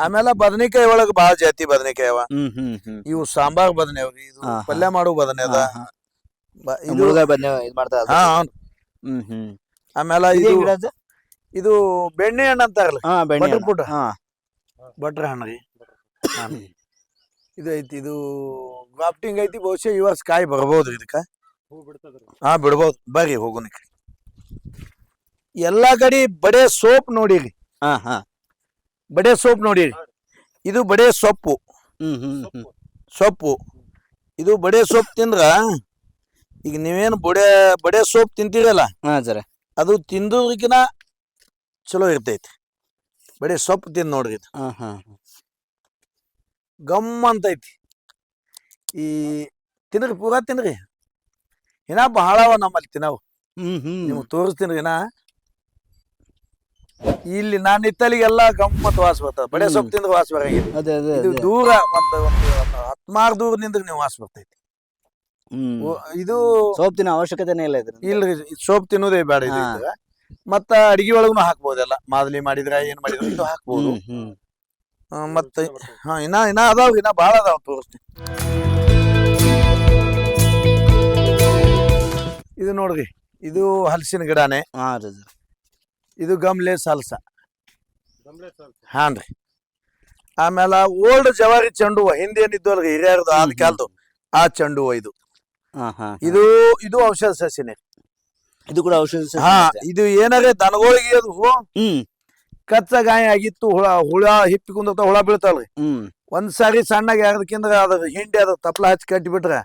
ಆಮೇಲೆ ಬದನೆಕಾಯಿ ಒಳಗ ಬಾಳ ಜಾತಿ ಬದನೆಕಾಯಿ ಅವ. ಹ್ಮ್ ಹ್ಮ್ ಹ್ಮ್. ಇವು ಸಾಂಬಾರ್ ಬದನೆ ಅವ್ರಿ. ಇದು ಹಾ, ಹಾ. ಪಲ್ಯ ಮಾಡೋ ಬದನೆ ಅದ. ಹಾ, ಹಾ. ಬ- ಇದು ಮುಳುಗಾಯಿ ಬನ್ನಿ ಇದ್ ಮಾಡ್ತಾ ಹಾ ಹೌದ್. ಹ್ಮ್ ಹ್ಮ್. ಆಮೇಲೆ ಇದು ಬೆಣ್ಣೆ ಹಣ್ಣು ಅಂತಾರಲ್ಲ. ಹಾ ಬೆಣ್ಣೆ ಬಟರ್ ಹಣ್ಣು. ಹಾ. ಬಟ್ರ ಹಣ್ಣು ರೀ. ಇದೈತಿ ಇದು ಐತಿ ಇದು ಗ್ರಾಫ್ಟಿಂಗ್ ಐತಿ. ಬಹುಶಃ ಈ ವರ್ಷ ಕಾಯಿ ಬರ್ಬೋದು ಇದಕ್ಕ? ಹಾ ಬಿಡ್ಬೋದು. ಬರ್ರಿ ಈ ಕಡೆ. ಎಲ್ಲಾ ಕಡೆ ಬಡೇ ಸೋಪ್ ನೋಡಿರಿ. ಹಾ ಹಾ. ಬಡೇ ಸೋಪ್ ನೋಡಿರಿ. ಇದು ಬಡೇ ಸೊಪ್ಪು. ಹ್ಮ್ ಹ್ಮ್ ಹ್ಮ್. ಸೊಪ್ಪು. ಇದು ಬಡೇ ಸೊಪ್ಪು ತಿಂದ್ರ ಈಗ ನೀವೇನು ಬಡೆ ಬಡೇ ಸೋಪ್ ತಿಂತೀರಲ್ಲ? ಹಾ ಜರೆ. ಅದು ತಿಂದೋದಕ್ಕಿನ ಚಲೋ ಇರ್ತೈತಿ. ಬಡೇ ಸೊಪ್ಪು ತಿಂದು ನೋಡ್ರಿ ಇದು. ಹಾ ಹಾ ಗಮ್ ಅಂತೈತಿ. ಈ ತಿನ್ರಿ ಪೂರಾ ತಿನ್ರಿ. ಏನ ಬಹಳ ಅವ ನಮ್ಮಲ್ಲಿ ತಿನ್ನವು ಹ್ಮ್ ಹ್ಮ್. ನಿಮ್ಗೆ ತೋರಿಸ್ತೀನಿ ಇನ್ನ. ಇಲ್ಲಿ ನಾನು ಇತ್ತಲಿಗೆಲ್ಲ ಗಮ್ಮತ್ ವಾಸ ಬರ್ತದೆ. ಬಡೆ ಸೊಪ್ಪು ತಿಂದ್ರೆ ವಾಸ ಬರಂಗಿಲ್ಲ ಅದೇ ಅದೇ ಇದು ದೂರ ಒಂದು ಒಂದು ಹತ್ಮಾರು ದೂರ ನಿಂದ್ರ ನೀವು ವಾಸ ಬರ್ತೈತಿ. ಇದು ಸೋಪ್ ತಿನ್ನೋ ಅವಶ್ಯಕತೆನೇ ಇಲ್ಲ ಇದ್ರ ಇಲ್ರಿ ಸೋಪ್ ತಿನ್ನೋದೇ ಬೇಡ ಇದು. ಮತ್ತ ಅಡಿಗೆ ಒಳಗೂ ಹಾಕ್ಬೋದೆಲ್ಲ. ಮಾದಲಿ ಮಾಡಿದ್ರ ಏನ್ ಮಾಡಿದ್ರ ಇದು ಹಾಕ್ಬೋದು. ಮತ್ತೆ ಹಾ ಇನ್ನ ಇನ್ನ ಅದಾವ ಇನ್ನ ಬಾಳ ಅದಾವ ತೋರಿಸ್ತೀನಿ. ಇದು ನೋಡ್ರಿ ಇದು ಹಲಸಿನ ಗಿಡನೇ. ಹಾ ರೀ. ಇದು ಗಮ್ಲೆ ಸಲ್ಸ. ಹಾನ್ರಿ ಆಮೇಲೆ ಓಲ್ಡ್ ಜವಾರಿ ಚೆಂಡು ಹೂವು ಹಿಂದೆ ಅಲ್ಲಿ ಹಿರಿಯರ್ದು ಆದ ಕಾಲದು ಆ ಚೆಂಡು ಹೂವು ಇದು ಇದು ಇದು ಔಷಧ ಸಸ್ಯನೇ. ಇದು ಕೂಡ ಔಷಧ ಹಾ ಇದು ಏನಾರೇ ದನಗೋಳಿಗೆ ಅದು ಕಚ್ಚ ಗಾಯ ಆಗಿತ್ತು ಹುಳ ಹುಳ ಹಿಪ್ಪಿ ಕುಂದ ಹುಳ ಬೀಳ್ತಾವ್ರಿ ಒಂದ್ ಸಾರಿ ಸಣ್ಣಗೆ ಯಾರದಕ್ಕಿಂದ್ರ ಅದ್ರ ಹಿಂಡಿ ಅದ್ರ ತಪ್ಲ ಹಚ್ಚಿ ಕಟ್ಟಿ ಬಿಟ್ರ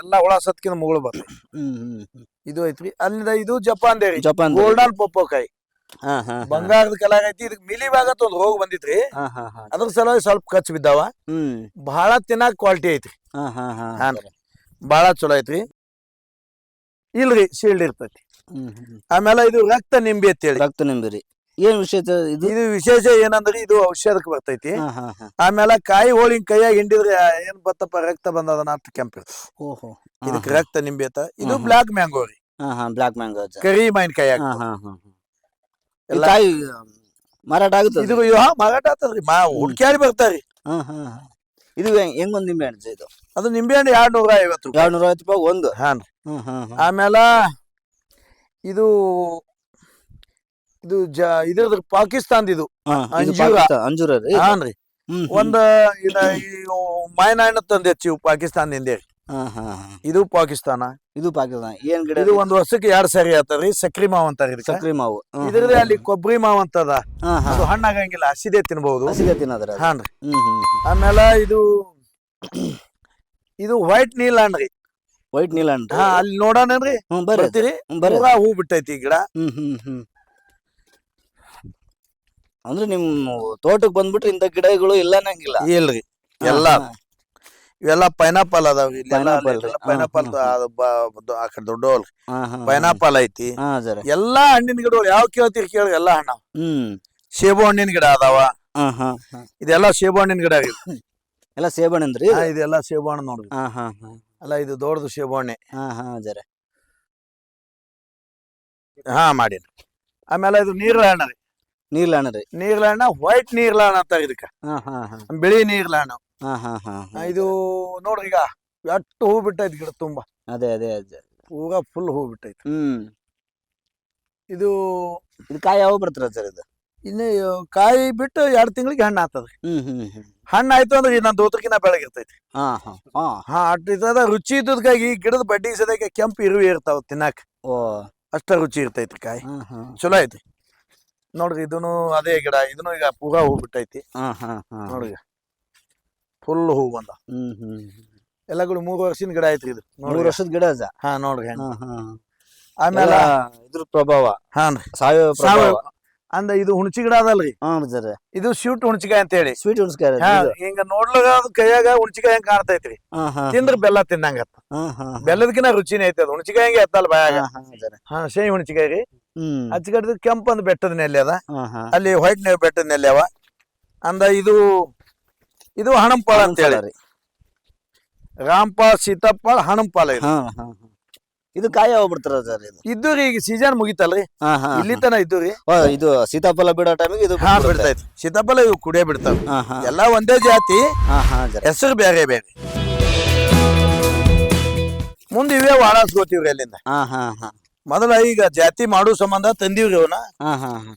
ಎಲ್ಲಾ ಹುಳ ಸತ್ಕಿಂತ ಮುಗಳು ಬರ್ತದೆ ಹ್ಮ್. ಇದು ಐತ್ರಿ. ಅಲ್ಲಿಂದ ಇದು ಜಪಾನ್ ದೇರಿ ಜಪಾನ್ ಗೋಲ್ಡನ್ ಪೊಪ್ಪೋಕಾಯಿ ಹಾ ಹಾ. ಬಂಗಾರದ ಕಲರ್ ಐತಿ. ಇದಕ್ ಮಿಲಿ ಭಾಗತ್ ಒಂದ್ ರೋಗ ಬಂದಿತ್ರಿ. ಹಾ ಹಾ ಹಾ. ಅದ್ರ ಸಲುವಾಗಿ ಸ್ವಲ್ಪ ಖರ್ಚು ಬಿದ್ದಾವ. ಹ್ಮ್. ಬಹಳ ತಿನ್ನಾಕ ಕ್ವಾಲಿಟಿ ಐತ್ರಿ. ಹಾ ಹಾ ಹಾ. ಬಹಳ ಚಲೋ ಐತ್ರಿ. ಇಲ್ರಿ ಶೀಲ್ಡ್ ಇರ್ತೈತಿ. ಹ್ಮ್ ಹ್ಮ್ ಆಮೇಲೆ ಇದು ರಕ್ತ ನಿಂಬೆ ಅಂತೇಳಿ. ರಕ್ತ ನಿಂಬಿರಿ ಏನ್ ವಿಶೇಷ ಇದು? ಇದು ವಿಶೇಷ ಏನಂದ್ರೆ ಇದು ಔಷಧಕ್ಕೆ ಬರ್ತೈತಿ. ಹಾ ಹಾ ಹಾ. ಆಮೇಲೆ ಕಾಯಿ ಹೋಳಿ ಕೈಯಾಗ ಹಿಂಡಿದ್ರೆ ಏನ್ ಬತ್ತಪ್ಪ ರಕ್ತ ಬಂದದನ ಅಂತ ಕೆಂಪ ಓಹೋ. ಇದಕ್ ರಕ್ತ ನಿಂಬೆ ಅಂತ ಇದು. ಬ್ಲಾಕ್ ಮ್ಯಾಂಗೋ ರೀ. ಹಾ ಹಾ ಬ್ಲಾಕ್ ಮ್ಯಾಂಗೋ ಕರಿ ಮಾವಿನಕಾಯಿ ಹಾ ಹಾ ಹಾ ಎಲ್ಲ- ಕಾಯಿ ಮಾರಾಟ ಆಗುತ್ತೆ ಇದು ಹಾ, ಮಾರಾಟ ಆಗ್ತದ್ರಿ. ಮಾ ಹುಡ್ಕ್ಯಾಡಿ ಬರ್ತಾರಿ ಹಾ ಹಾ ಹಾ. ಇದು ಹೆಂಗ್- ಹೆಂಗ್ ಒಂದ್ ನಿಂಬೆ ಹಣ್ಣು ಇದು? ಅದು ನಿಂಬೆ ಹಣ್ಣು ಎರಡ್ ನೂರ ಐವತ್ತು ರೂಪಾಯಿ ಎರಡ್ ನೂರ ಐವತ್ತು ರೂಪಾಯಿ ಒಂದು ಹಾ. ಆಮೇಲ ಇದು ಇದು ಜ ಇದ್ರದ್ದು ಪಾಕಿಸ್ತಾನದಿದು. ಅಂಜೂರ. ಅಂಜೂರ ರೀ ಹಾನ್ರಿ. ಒಂದ್ ಇದ ಮಾವಿನ ಹಣ್ಣು ತಂದು ಹೆಚ್ಚಿವು ಪಾಕಿಸ್ತಾನದಿಂದ ಹಾ, ಹಾ, ಹಾ. ಇದು ಪಾಕಿಸ್ತಾನ. ಇದು ಪಾಕಿಸ್ತಾನ. ಏನ್ ಗಿಡ ಇದು ಒಂದ್ ವರ್ಷಕ್ಕೆ ಎರಡ್ ಸರಿ ಆತದ್ರಿ ಸಕ್ರಿ ಮಾವು ಅಂತ ಸಕ್ರಿ ಮಾವು. ಇದ್ರದೇ ಅಲ್ಲಿ ಕೊಬ್ಬರಿ ಮಾವ್ ಅಂತದ. ಅದು ಹಣ್ಣಾಗಂಗಿಲ್ಲ ಹಸಿದೆ ತಿನ್ಬಹುದು ಹಸಿದೆ ತಿನ್ನೋದ್ರ. ಹಾನ್ರಿ. ಆಮೇಲೆ ಇದು ಇದು ವೈಟ್ ನೀಲ್ ಹಣ್ಣ್ರಿ ವೈಟ್ ನೀಲ್ ಹಾ ಅಲ್ಲಿ ನೋಡೋಣ ಬರ್ತೀರಿ. ಹೂ ಬಿಟ್ಟೈತಿ ಗಿಡ. ಹ್ಮ್ ಹ್ಮ್ ಹ್ಮ್. ಅಂದ್ರೆ ನಿಮ್ಮ ತೋಟಕ್ಕೆ ಬಂದ್ಬಿಟ್ರೆ ಇಂತ ಗಿಡಗಳು ಇಲ್ಲ ನಂಗಿಲ್ಲ ಇಲ್ರಿ ಎಲ್ಲ ಇವೆಲ್ಲ ಪೈನಾಪಲ್ ಅದಾವ Pineapple ರೀ. ಹಾ, ಪೈನಾಪಲ್ ಹಾ, ಆ ಕಡೆ ದೊಡ್ಡವಲ್ ಪೈನಾಪಲ್ ಐತಿ. ಹಾ ಸರಿ ಎಲ್ಲಾ ಹಣ್ಣಿನ ಗಿಡಗಳು ಯಾವ ಕೇಳ್ತೀರಿ ಕೇಳಿ ಎಲ್ಲಾ ಹಣ್ಣ. ಹ್ಮ್. ಸೇಬು ಹಣ್ಣಿನ ಗಿಡ ಅದಾವ. ಹಾ ಹಾ ಹಾ. ಇದೆಲ್ಲ ಸೇಬು ಹಣ್ಣಿನ ಗಿಡ ಎಲ್ಲ ಸೇಬಣ್ಣ ಅಂದ್ರಿ ಹಾ, ಇದೆಲ್ಲ ಸೇಬು ಹಣ್ಣು ನೋಡ್ರಿ. ಹಾ ಹಾ ಹಾ. ಅಲ್ಲ ಇದು ದೊಡ್ಡದು ಸೇಬು ಹಣ್ಣೆ. ಹಾ ಹಾ ಜರ. ಹಾ ಮಾಡಿ ಆಮೇಲೆ ಇದು ನೀರು ಹಣ್ಣ ರೀ. ನೀಲಣ್ಣ ರೀ? ನೀರ್ಲಾಣ ವೈಟ್ ನೀರ್ಲಾಣ ಅಂತ ಇದಕ್ಕ. ಹಾ ಹಾ ಹಾ. ಬಿಳಿ ನೀರ್ಲಾಣ. ಹಾ ಹಾ ಹಾ ಇದು ನೋಡ್ರಿ ಈಗ ಎಷ್ಟು ಹೂ ಬಿಟ್ಟೈತಿ ಗಿಡ ತುಂಬಾ. ಅದೇ ಅದೇ ಅದೇ. ಹೂಗ ಫುಲ್ ಹೂ ಬಿಟ್ಟೈತಿ ಹ್ಮ್. ಇದು ಇದು ಕಾಯಿ ಯಾವ ಬರ್ತಾರ ಸರ್ ಇದು? ಇನ್ನು ಕಾಯಿ ಬಿಟ್ಟು ಎರಡ್ ತಿಂಗಳಿಗೆ ಹಣ್ಣು ಆಗ್ತದ್ರಿ ಹ್ಮ್ ಹ್ಮ್ ಹ್ಮ್. ಹಣ್ಣು ಆಯ್ತು ಅಂದ್ರೆ ನನ್ನ ದೋತ್ರಕಿನ ಬೆಳಗಿರ್ತೈತಿ ಹಾ ಹಾ ಹಾ. ಹಾ ಅಟ್ ಇರ್ತದ ರುಚಿ ಇದ್ದದ್ಕಾಗಿ ಗಿಡದ ಬಡ್ಡಿ ಸದ್ಯಕ್ಕೆ ಕೆಂಪು ಇರುವೆ ಇರ್ತಾವ ತಿನ್ನಾಕ. ಓ. ಅಷ್ಟ ರುಚಿ ಇರ್ತೈತಿ ಕಾಯಿ. ಹಾ ಹಾ. ಚಲೋ ಐತಿ ನೋಡ್ರಿ ಇದನ್ನು ಅದೇ ಗಿಡ ಇದನ್ನು ಈಗ ಪೂಗ ಹೂ ಬಿಟ್ಟೈತಿ ಹಾ ಹಾ ಹಾ. ನೋಡ್ರಿ. ಫುಲ್ ಹೂ ಬಂದ. ಹ್ಮ್ ಹ್ಮ್ ಎಲ್ಲ ಕೂಡ ಮೂರು ವರ್ಷದ ಗಿಡ ಐತ್ರಿ ಇದು. ಮೂರು ವರ್ಷದ ಗಿಡ ಅದ? ಹಾ ನೋಡ್ರಿ. ಹಾ ಹಾ. ಆಮೇಲೆ ಇದ್ರ ಪ್ರಭಾವ. ಹಾನ್ರಿ. ಸಾವಯವ ಪ್ರಭಾವ. ಅಂದ ಇದು ಹುಣಚಿ ಗಿಡ ಅದಲ್ರಿ. ಸರ್. ಇದು ಸ್ವೀಟ್ ಹುಣಚಿಕಾಯಿ ಅಂತ ಹೇಳಿ ಸ್ವೀಟ್ ಹುಣಸಿಕಾಯಿ ಹಾ ಹಿಂಗ ನೋಡ್ಲಾಗ ಅದು ಕೈಯಾಗ ಹುಣಚಿಕಾಯಿ ಹೆಂಗ್ ಕಾಣ್ತೈತ್ರಿ. ಹಾ ಹಾ ತಿಂದ್ರ ಬೆಲ್ಲ ತಿನ್ನಂಗ ಬೆಲ್ಲದಕಿನ ರುಚಿನೇ ಐತಿ ಅದು. ಹುಣಚಿಕಾಯಿ ಹಂಗೆ ಎತ್ತಲ್ಲ ಬಾಯಾಗ ಹಾ ಶೇಂಗ್ ಹುಣಚಿಕಾಯಿ ರೀ. ಹ್ಮ್. ಕೆಂಪಂದ್ ಬೆಟ್ಟದ ನೆಲೆ ಅದ. ಅಲ್ಲಿ ವೈಟ್ ನೆ ಬೆಟ್ಟದ ನೆಲೆ ಅವ. ಅಂದ ಇದು ಇದು ಹಣಂಪಾಳ ಅಂತ ಹೇಳಿ ರಾಮ್ಪಾಳ್ ಸೀತಾಪಾಳ್ ಹಣಂಪಾಳ ಇದು. ಇದು ಕಾಯಿ ಯಾವ ಬಿಡ್ತಾರ ಸರ್ ಇದು. ಇದ್ದು ರೀ ಈಗ ಸೀಸನ್ ಮುಗಿತಲ್ರಿ. ಇಲ್ಲಿ ತನ ಇದ್ದು ರೀ. ಇದು ಸೀತಾಫಲ ಬಿಡೋ ಟೈಮಿಗೆ ಇದು ಹಾ. ಬಿಡ್ತೈತಿ. ಸೀತಾಫಲ ಇವು ಕುಡಿಯೇ ಬಿಡ್ತಾವ. ಎಲ್ಲಾ ಒಂದೇ ಜಾತಿ ಹಾ ಹಾ ಜರ. ಹೆಸರು ಬೇರೆ ಬೇರೆ. ಮುಂದೆ ಇವೇ ವಾಡಾಸ್ಕೋತೀವ್ರಿ ಅಲ್ಲಿಂದ. ಹಾ ಹಾ ಹಾ. ಮೊದಲ ಈಗ ಜಾತಿ ಮಾಡೋ ಸಂಬಂಧ ತಂದೀವ್ರಿ ಅವನ. ಹಾ ಹಾ ಹಾ.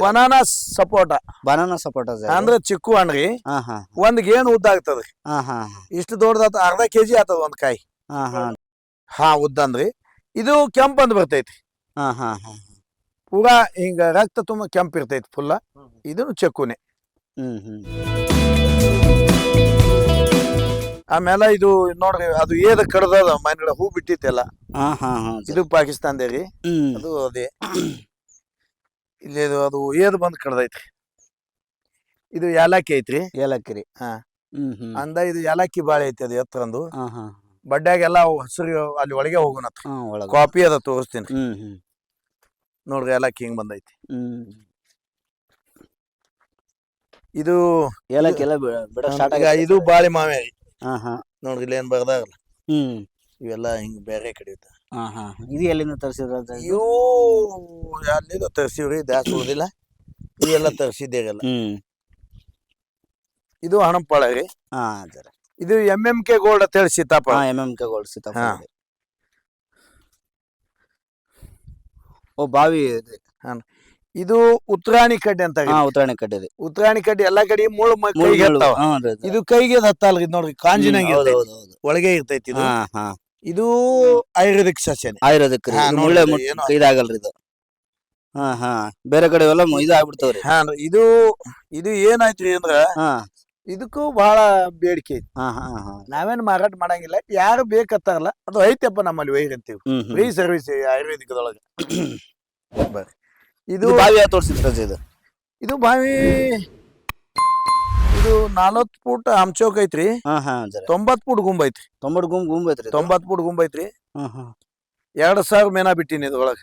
ಬನಾನಾ ಸಪೋಟ. ಬನಾನಾ ಸಪೋಟ ಅಂದ್ರೆ ಚಿಕ್ಕು ಹಣ್ಣ್ರಿ ಹಾ ಹಾ. ಒಂದ್ ಗೇಣ್ ಉದ್ದ ಆಗ್ತದ್ರಿ. ಹಾ ಹಾ ಇಷ್ಟು ದೊಡ್ಡದಾತ ಅರ್ಧ ಕೆಜಿ ಆತದ ಒಂದ್ ಕಾಯಿ. ಹಾ ಹಾ. ಹಾ ಉದ್ದ ಅಂದ್ರಿ ಇದು ಕೆಂಪ್ ಅಂದ್ ಬರ್ತೈತಿ. ಹಾ ಹಾ ಹಾ. ಪೂರಾ ಹಿಂಗ ರಕ್ತ ತುಂಬ ಕೆಂಪ್ ಇರ್ತೈತಿ ಫುಲ್ಲ ಇದನ್ನು ಚೆಕ್ಕುನೆ. ಹ್ಮ್ ಹ್ಮ್. ಆಮೇಲೆ ಇದು ನೋಡ್ರಿ ಅದು ಏದ ಕಡ್ದದ ಮನೆ ಹೂ ಬಿಟ್ಟಿತ್ತಲ್ಲ. ಹಾ ಹಾ ಹಾ ಇದು ಪಾಕಿಸ್ತಾನ್ ದೇರಿ ಹ್ಮ್. ಅದು ಅದೇ. ಇಲ್ಲಿ ಇದು ಅದು ಏದ್ ಬಂದ್ ಕಡ್ದೈತ್ರಿ. ಇದು ಯಾಲಕ್ಕಿ ಐತ್ರಿ. ಏಲಕ್ಕಿ ರೀ. ಹ್ಮ್ ಹ್ಮ್. ಅಂದ ಇದು ಯಾಲಕ್ಕಿ ಬಾಳೆ ಐತಿ ಅದು ಎತ್ತರಂದು. ಹಾ ಹಾ. ಬಡ್ಡ್ಯಾಗೆಲ್ಲ ಹಸಿರು ಅಲ್ಲಿ ಒಳಗೆ ಹೋಗೋಣ ಹಾ ಒಳಗ. ಕಾಪಿ ಅದ ತೋರಿಸ್ತೀನಿ ಹ್ಮ್ ಹ್ಮ್. ನೋಡ್ರಿ ಯಾಲಕ್ಕಿ ಹಿಂಗ್ ಬಂದೈತಿ. ಹ್ಮ್. ಇದು ಏಲಕ್ಕಿ ಎಲ್ಲ ಬಿಡ ಸ್ಟಾರ್ಟ್ ಈಗ ಇದು ಬಾಳೆ ಮಾವೆ ಹಾ ಹಾ. ನೋಡ್ರಿ ಇಲ್ಲಿ ಏನ್ ಬರದಾಗಲ್ಲ. ಹ್ಮ್. ಇವೆಲ್ಲ ಹಿಂಗ್ ಬೇರೆ ಕಡೆ ಇರ್ತಾವ. ಹಾ ಹಾ. ಇದು ಎಲ್ಲಿಂದ ತರಿಸಿದ್ರ ಇವು ಅಲ್ಲಿಂದ ತರ್ಸಿವ್ರಿ ದಾಸ್ ಉಳ್ದಿಲ್ಲ. ಇವೆಲ್ಲ ತರಿಸಿದ್ದೇಗಲ್ಲ. ಹ್ಮ್. ಇದು ಹಣಪಾಳ ರೀ. ಹಾ ಸರ್ ಇದು ಎಂ ಎಂ ಕೆ ಗೋಲ್ಡ್ ಅಂತ ಹೇಳಿ ಸೀತಾಫಲ. ಹಾ ಎಂ ಎಂ ಕೆ ಗೋಲ್ಡ್ ಸೀತಾಫಲ ಹಾ. ಓ ಬಾವಿ ಇದೆ. ಇದು ಉತ್ತರಾಣಿ ಕಡ್ಡಿ ಅಂತ ಹಾ ಉತ್ತರಾಣಿ ರೀ ಉತ್ತರಾಣಿ ಕಡ್ಡಿ ಎಲ್ಲಾ ಕಡೆ ಮುಳ್ಳು ಮ- ಕೈಗೆ ಹತ್ತಾವ. ಇದು ಕೈಗೆ ಹತ್ತಲ್ಲ ಇದು ನೋಡ್ರಿ ಕಾಂಜಿನ ಇರ್ತೈತಿ. ಒಳಗೆ ಇರ್ತೈತಿ ಇದು. ಆಯುರ್ವೇದಿಕ್ ಸಸ್ಯನೆ. ಆಯುರ್ವೇದಿಕ್ ರೀ. ಹಾ, ಇದು ಮುಳ್ಳೆ ಇದು ಮುಟ್- ಏನು- ಇದಾಗಲ್ರಿ ಇದು. ಹಾ ಹಾ. ಬೇರೆ ಕಡೆ ಎಲ್ಲ ಇದಾಗ್ಬಿಡ್ತಾವ್ರಿ. ಇದು ಆಗ್ಬಿಡ್ತಾವ್ರಿ ಹಾ ಇದು ಇದು ಏನಾಯ್ತ್ರಿ ಅಂದ್ರ ಹಾ. ಇದಕ್ಕೂ ಬಹಳ ಬೇಡಿಕೆ ಐತಿ. ಹಾ ಹಾ ಹಾ. ನಾವೇನ್ ಮಾರಾಟ ಮಾಡಂಗಿಲ್ಲ. ಯಾರು ಬೇಕತ್ತಾರಲ್ಲ ಅದು ಐತಪ್ಪ ನಮ್ಮಲ್ಲಿ ವೈರ್ ಅಂತೀವಿ. ಹ್ಮ್ ಹ್ಮ್. ಫ್ರೀ ಸರ್ವಿಸ್ ಆಯುರ್ವೇದಿಕದೊಳಗೆ. ಬರ್ರಿ. ಇದು ಬಾವಿ ತೋರ್ಸಿದ್ರ ಇದು. ಇದು ಬಾವಿ ಇದು ನಲವತ್ ಫೂಟ್ ಹಂಚೋಕ್ ಐತ್ರಿ. ಹಾ ಹಾ ಜರ. ತೊಂಬತ್ ಫೂಟ್ ಗುಂಬ ಐತ್ರಿ. ತೊಂಬತ್ ಗುಂಬ್ ಗುಂಬ ಐತ್ರಿ? ತೊಂಬತ್ ಫೂಟ್ ಗುಂಬ ಐತ್ರಿ. ಹಾ ಹಾ. ಎರಡ್ ಸಾವಿರ ಮೇನ ಬಿಟ್ಟಿನಿ ಇದ್ರೊಳಗ.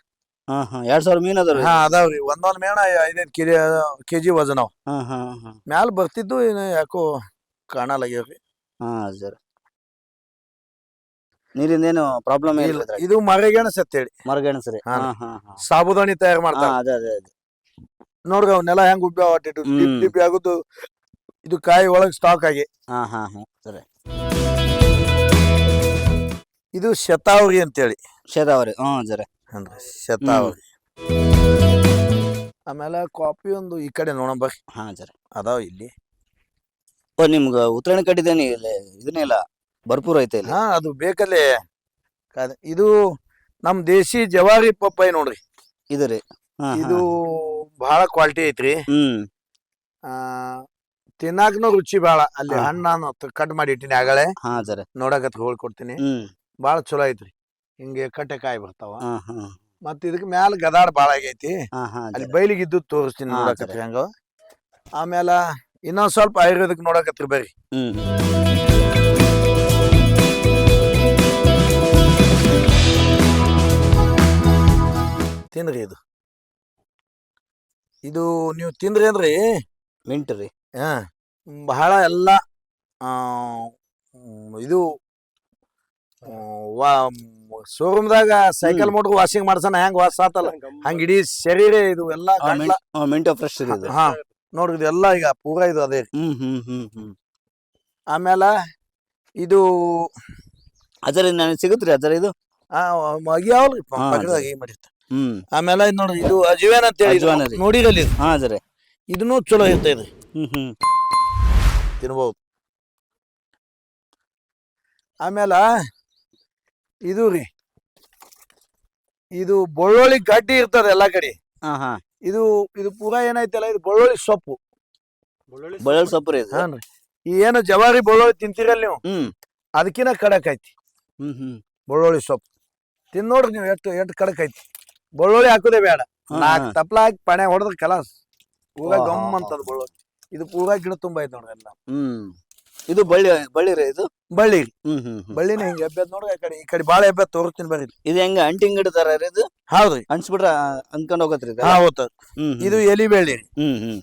ಹಾ ಹಾ. ಎರಡ್ ಸಾವಿರ ಮೀನ್ ಅದಾವ್ರಿ ಹಾ ಅದಾವ್ರಿ. ಒಂದೊಂದ್ ಮೇಣ ಐದೈದ್ ಕೆಜಿ ಕೆಜಿ ವಜನ ಮ್ಯಾಲ್ ಹಾ ಹಾ ಹಾ. ಮ್ಯಾಲ ಬರ್ತಿದ್ದು ಯಾಕೋ ಕಾಣಲಾಗ್ಯಾವ್ರಿ ಹಾ ಜರ. ನೀರಿಂದ ಏನು ಪ್ರಾಬ್ಲಮ್ ಇಲ್ಲ, ಇದ್ರಾಗ? ಇದು ಮರಗೆಣಸು ಅಂತ ಹೇಳಿ ರೀ. ಹಾ. ಹಾ ಹಾ ಹಾ. ಸಾಬುದಾನಿ ತಯಾರು ಹಾ ನೋಡ್ಗ ಅದೇ ಅದೇ ಅದೇ. ನೋಡ್ರಿ ಅವ್ ನೆಲ ಹೆಂಗ್ ಉಬ್ಬಿ ಡಿಪ್ ಹ್ಮ್. ಡಿಪ್ ಆಗುದು ಇದು ಕಾಯಿ ಒಳಗ್ ಸ್ಟಾಕ್ ಆಗಿ. ಹಾ ಹಾ ಹಾ. ಸರಿ. ಇದು ಶತಾವರಿ ಅಂತೇಳಿ. ಶೇದಾವರಿ ಹ್ಞೂ ಸರಿ. ಅಂದ್ರೆ ಶತಾವರಿ. ಆಮೇಲೆ ಕಾಪಿ ಒಂದು ಈ ಕಡೆ ನೋಡೋಣ ಬರ್ರಿ. ಹಾ ಸರಿ. ಅದಾವ ಇಲ್ಲಿ. ಓ ನಿಮ್ಗ ಉತ್ತರಾಯಣ ಕಟ್ಟಿದ್ದೇನೆ ಇಲ್ಲ ಇದನ್ನೇ ಇಲ್ಲ? ಭರ್ಪೂರ್ ಐತೆ ಇಲ್ಲಿ. ಹಾ ಅದು ಬೇಕಲ್ಲೇ. ಕಾದ್- ಇದು ನಮ್ ದೇಶಿ ಜವಾರಿ ಪಪ್ಪಾಯಿ ನೋಡ್ರಿ. ಇದು ರೀ. ಹಾ, ಹಾ. ಇದು ಬಹಳ ಕ್ವಾಲಿಟಿ ಐತ್ರಿ. ಹ್ಮ್. ಆ ತಿನ್ನಾಕನು ರುಚಿ ಬಾಳ ಅಲ್ಲಿ ಹಾ. ಹಣ್ಣು ನಾನು ಕಟ್ ಮಾಡಿ ಇಟ್ಟಿನಿ ಆಗಳೆ ಹಾ ಜರ ನೋಡಕತ್ ಕೊಡ್ತೀನಿ. ಹ್ಮ್. ಬಾಳ ಚಲೋ ಐತ್ರಿ. ಹಿಂಗೆ ಕಟ್ಟೆ ಕಾಯಿ ಬರ್ತಾವ. ಹಾ ಹಾ. ಮತ್ ಇದಕ್ ಮ್ಯಾಲ ಗದಾಡ್ ಬಾಳ ಆಗೈತಿ. ಹಾ ಹಾ ಅಲ್ಲಿ ಬೈಲಿಗೆ ಇದ್ದು ತೋರಿಸ್ತೀನಿ ಹಾ, ನೋಡಕತ್ರಿ ಸರಿ. ಹಂಗ. ಆಮೇಲೆ ಇನ್ನೊಂದ್ ಸ್ವಲ್ಪ ಆಯುರ್ವೇದಕ್ ನೋಡಕತ್ರಿ ಬರ್ರಿ. ಹ್ಮ್. ತಿನ್ರಿ ಇದು. ಇದು ನೀವು ತಿಂದ್ರಿ ಅಂದ್ರಿ ಮಿಂಟ್ ರೀ ಹಾ ಬಹಳ ಎಲ್ಲ ಇದು ವಾ ಇದು ಶೋರೂಮ್ದಾಗ ಸೈಕಲ್ ಮೋಟರ್ ವಾಷಿಂಗ್ ಮಾಡ್ಸಣ ಹೆಂಗ್ ವಾಸ ಆತಲ್ಲ? ಹಂಗ ಇಡೀ ಶರೀರ ಇದು ಎಲ್ಲ ಗಂಟ್ಲ ಮಿಂಟ್ ಫ್ರೆಶ್ ಇದು. ಹಾ ನೋಡ್ರಿ ಇದೆಲ್ಲ ಈಗ ಪೂರ ಇದು ಅದೇ ಹ್ಮ್ ಹ್ಮ್ ಹ್ಮ್ ಹ್ಮ್. ಆಮೇಲೆ ಇದು ಅದರಿಂದ ನನಗೆ ರೀ ಅದರ ಇದು? ಆ, ಪಕ್ಕದಾಗ ಮಾಡಿರ್ತ? ಹ್ಮ್. ಆಮೇಲೆ ಇದು ನೋಡ್ರಿ ಇದು ಅಜ್ವೇನ್ ಅಂತ ಹೇಳಿ ನೋಡಿರಲಿ ರೀ. ಇದು. ಹಾ ಇದನ್ನು ಚಲೋ ಇರ್ತೈತ್ರಿ ಹ್ಮ್ ಹ್ಮ್. ತಿನ್ಬಹುದು ಆಮೇಲೆ ಇದು ರೀ. ಇದು ಬೆಳ್ಳುಳ್ಳಿ ಗಡ್ಡಿ ಇರ್ತದೆ ಎಲ್ಲಾ ಕಡೆ. ಹಾ ಹಾ. ಇದು ಇದು ಪೂರಾ ಏನೈತಲ್ಲ ಇದು ಬೆಳ್ಳುಳ್ಳಿ ಸೊಪ್ಪು. ಬಳ್ಳೊಳ್ಳಿ ಸೊಪ್ಪು. ರೀ ಇದು. ಹಾನ್ರಿ ಈ ಏನು ಜವಾರಿ ಬೆಳ್ಳುಳ್ಳಿ ತಿಂತೀರಲ್ಲ ನೀವು? ಹ್ಮ್. ಅದಕ್ಕಿನ ಕಡಕ್ ಐತಿ. ಹ್ಮ್ ಹ್ಮ್. ಬೆಳ್ಳುಳ್ಳಿ ಸೊಪ್ಪು. ತಿನ್ ನೋಡ್ರಿ ನೀವು ಎಷ್ಟು ಎಷ್ಟು ಕಡಕ್ ಐತಿ. ಬೆಳ್ಳುಳ್ಳಿ ಹಾಕುದೇ ಬೇಡ. ನಾಲ್ಕು. ತಪ್ಲ ಹಾಕಿ ಪಣೆ ಹೊಡೆದ್ ಕಲಾಸ್. ಹೂವ ಗಮ್ ಅಂತದ್ ಬೆಳ್ಳುಳ್ಳಿ ಇದು ಪೂರಾ ಗಿಡ ತುಂಬಾ ಐತ್ ನೋಡ್ರಿ ಎಲ್ಲ. ಹ್ಮ್. ಇದು ಬಳ್ಳಿ ಬಳ್ಳಿ ರೀ ಇದು? ಬಳ್ಳಿ. ಹ್ಮ್ ಹ್ಮ್ ಹ್ಮ್. ಬಳ್ಳಿನ ಹಿಂಗ ಎಬ್ಬೆದ್ ನೋಡ್ರಿ ಈ ಕಡೆ ಈ ಕಡೆ ಬಾಳ ಎಬ್ಬೆದ್ ತೋರಿಸ್ತೀನಿ ಬರ್ರಿ ಇದು ಹೆಂಗ ಅಂಟಿಂಗ್ ಗಿಡ ತರ ರೀ ಇದು? ಹೌದ್ರಿ ಅನ್ಸ್ಬಿಟ್ರ ಅನ್ಕೊಂಡ್ ಹೋಗತ್ರಿ ಇದು? ಹಾ ಹ್ಮ್ ಇದು ಎಲಿ ಬೆಳ್ಳಿ ರೀ. ಹ್ಮ್ ಹ್ಮ್.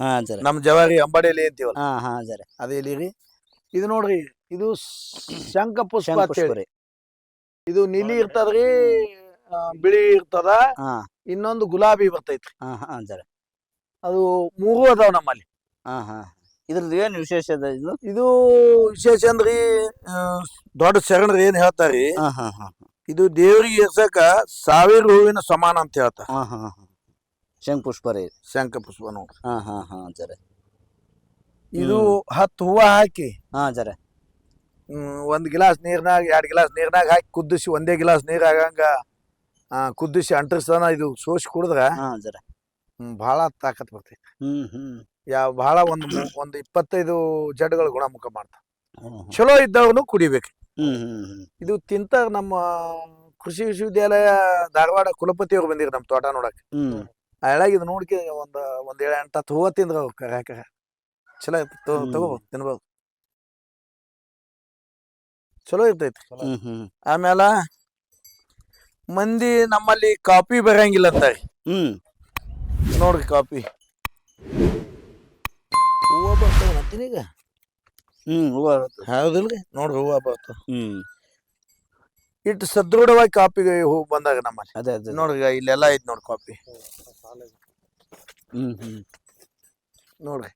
ಹಾ ಜರ ನಮ್ ಜವಾರಿ ಅಂಬಾಡಿ ಎಲಿ ಅಂತೀವಲ್ಲ. ಹಾ ಹಾ ಜರ ಅದೇ ಎಲಿ ರೀ. ಇದು ನೋಡ್ರಿ ಇದು ಶಂಖ ಪುಷ್ಪ ಅಂತ ಹೇಳಿ. ಪುಷ್ಪ ಇದು ನೀಲಿ ಇರ್ತದ್ರಿ ಬಿಳಿ ಇರ್ತದ ಹಾ. ಇನ್ನೊಂದು ಗುಲಾಬಿ ಬರ್ತೈತ್ರಿ. ಹಾ ಹಾ ಜರ ಅದು ಮೂರು ಅದಾವ ನಮ್ಮಲ್ಲಿ. ಹಾ ಹಾ. ಇದ್ರದ್ದು ಏನು ವಿಶೇಷ ಅದ ಇದು? ಇದು ವಿಶೇಷ ಅಂದ್ರಿ ಆ, ದೊಡ್ಡ ಶರಣರು ಏನ್ ಹೇಳ್ತಾರಿ ಹಾ ಹಾ ಹಾ. ಇದು ದೇವ್ರಿಗೆ ಎರ್ಸಕ ಸಾವಿರ ಹೂವಿನ ಸಮಾನ ಅಂತ ಹೇಳ್ತಾರ. ಹಾ ಹಾ ಹಾ. ಶಂಖ ಪುಷ್ಪ ರೀ. ಶಂಖ ಪುಷ್ಪ ನೋಡ್ರಿ. ಹಾ ಹಾ ಹಾ ಜರ ಇದು ಹತ್ತು ಹೂವ ಹಾಕಿ ಹಾ ಜರ ಹ್ಮ್, ಒಂದ್ ಗಿಲಾಸ್ ನೀರ್ನಾಗ ಎರಡ್ ಗಿಲಾಸ್ ನೀರ್ನಾಗ ಹಾಕಿ ಕುದಿಸಿ ಒಂದೇ ಗಿಲಾಸ್ ನೀರ್ ಆಗಂಗ ಆ, ಕುದಿಸಿ ಅಂಟರ್ಸ್ತಾನ ಇದು ಸೋಸಿ ಕುಡಿದ್ರ ಹಾ ಜರ. ಹ್ಮ್, ಬಹಳ ತಾಕತ್ ಬರ್ತೈತಿ. ಹ್ಮ್ ಹ್ಮ್. ಯಾವ ಬಹಳ ಒಂದು ಒಂದು ಇಪ್ಪತ್ತೈದು ಜಡ್ಗಳು ಗುಣಮುಖ ಮಾಡ್ತಾವ ಹ್ಮ್ ಹ್ಮ್. ಚಲೋ ಇದ್ದವನು ಕುಡಿಬೇಕು. ಹ್ಮ್ ಹ್ಮ್ ಹ್ಮ್. ಇದು ತಿಂತ ನಮ್ಮ ಕೃಷಿ ವಿಶ್ವವಿದ್ಯಾಲಯ ಧಾರವಾಡ ಕುಲಪತಿಯವ್ರು ಬಂದಿರ ನಮ್ಮ ತೋಟ ನೋಡಕ್. ಹ್ಮ್. ಆ ಎಳಗ್ ಇದು ನೋಡ್ಕೆ ಒಂದ್ ಒಂದ್ ಏಳ ಎಂಟು ಹತ್ತು ಹೂವ ತಿಂದ್ರ ಅವ್ರು ಕರ ಚಲೋ ತಗೋ ಹ್ಮ್. ತಗೋಬೋದು ತಿನ್ಬೋದು. ಚಲೋ ಇರ್ತೈತಿ. ಹ್ಮ್ ಹ್ಮ್. ಆಮೇಲೆ ಮಂದಿ ನಮ್ಮಲ್ಲಿ ಕಾಪಿ ಬರಂಗಿಲ್ಲ ಅಂತಾರೆ ಹ್ಮ್. ನೋಡ್ರಿ ಕಾಪಿ. ಹೂವ ಬರ್ತಾವ ಮತ್ತೀನೀಗ ಹ್ಮ್ ಹೂವ ಬರುತ್ತೆ. ಹೌದಿಲ್ರಿ? ನೋಡ್ರಿ ಹೂವ ಬರ್ತಾವ ಹ್ಮ್. ಇಟ್ಟು ಸದೃಢವಾಗಿ ಕಾಪಿಗೆ ಹೂ ಬಂದಾಗ ನಮ್ಮಲ್ಲಿ. ಅದೇ ಅದೇ. ನೋಡ್ರಿ ಈಗ ಇಲ್ಲೆಲ್ಲ ಐತ್ ನೋಡ್ರಿ ಕಾಪಿ. ಹ್ಮ್ ಹ್ಮ್. ನೋಡ್ರಿ.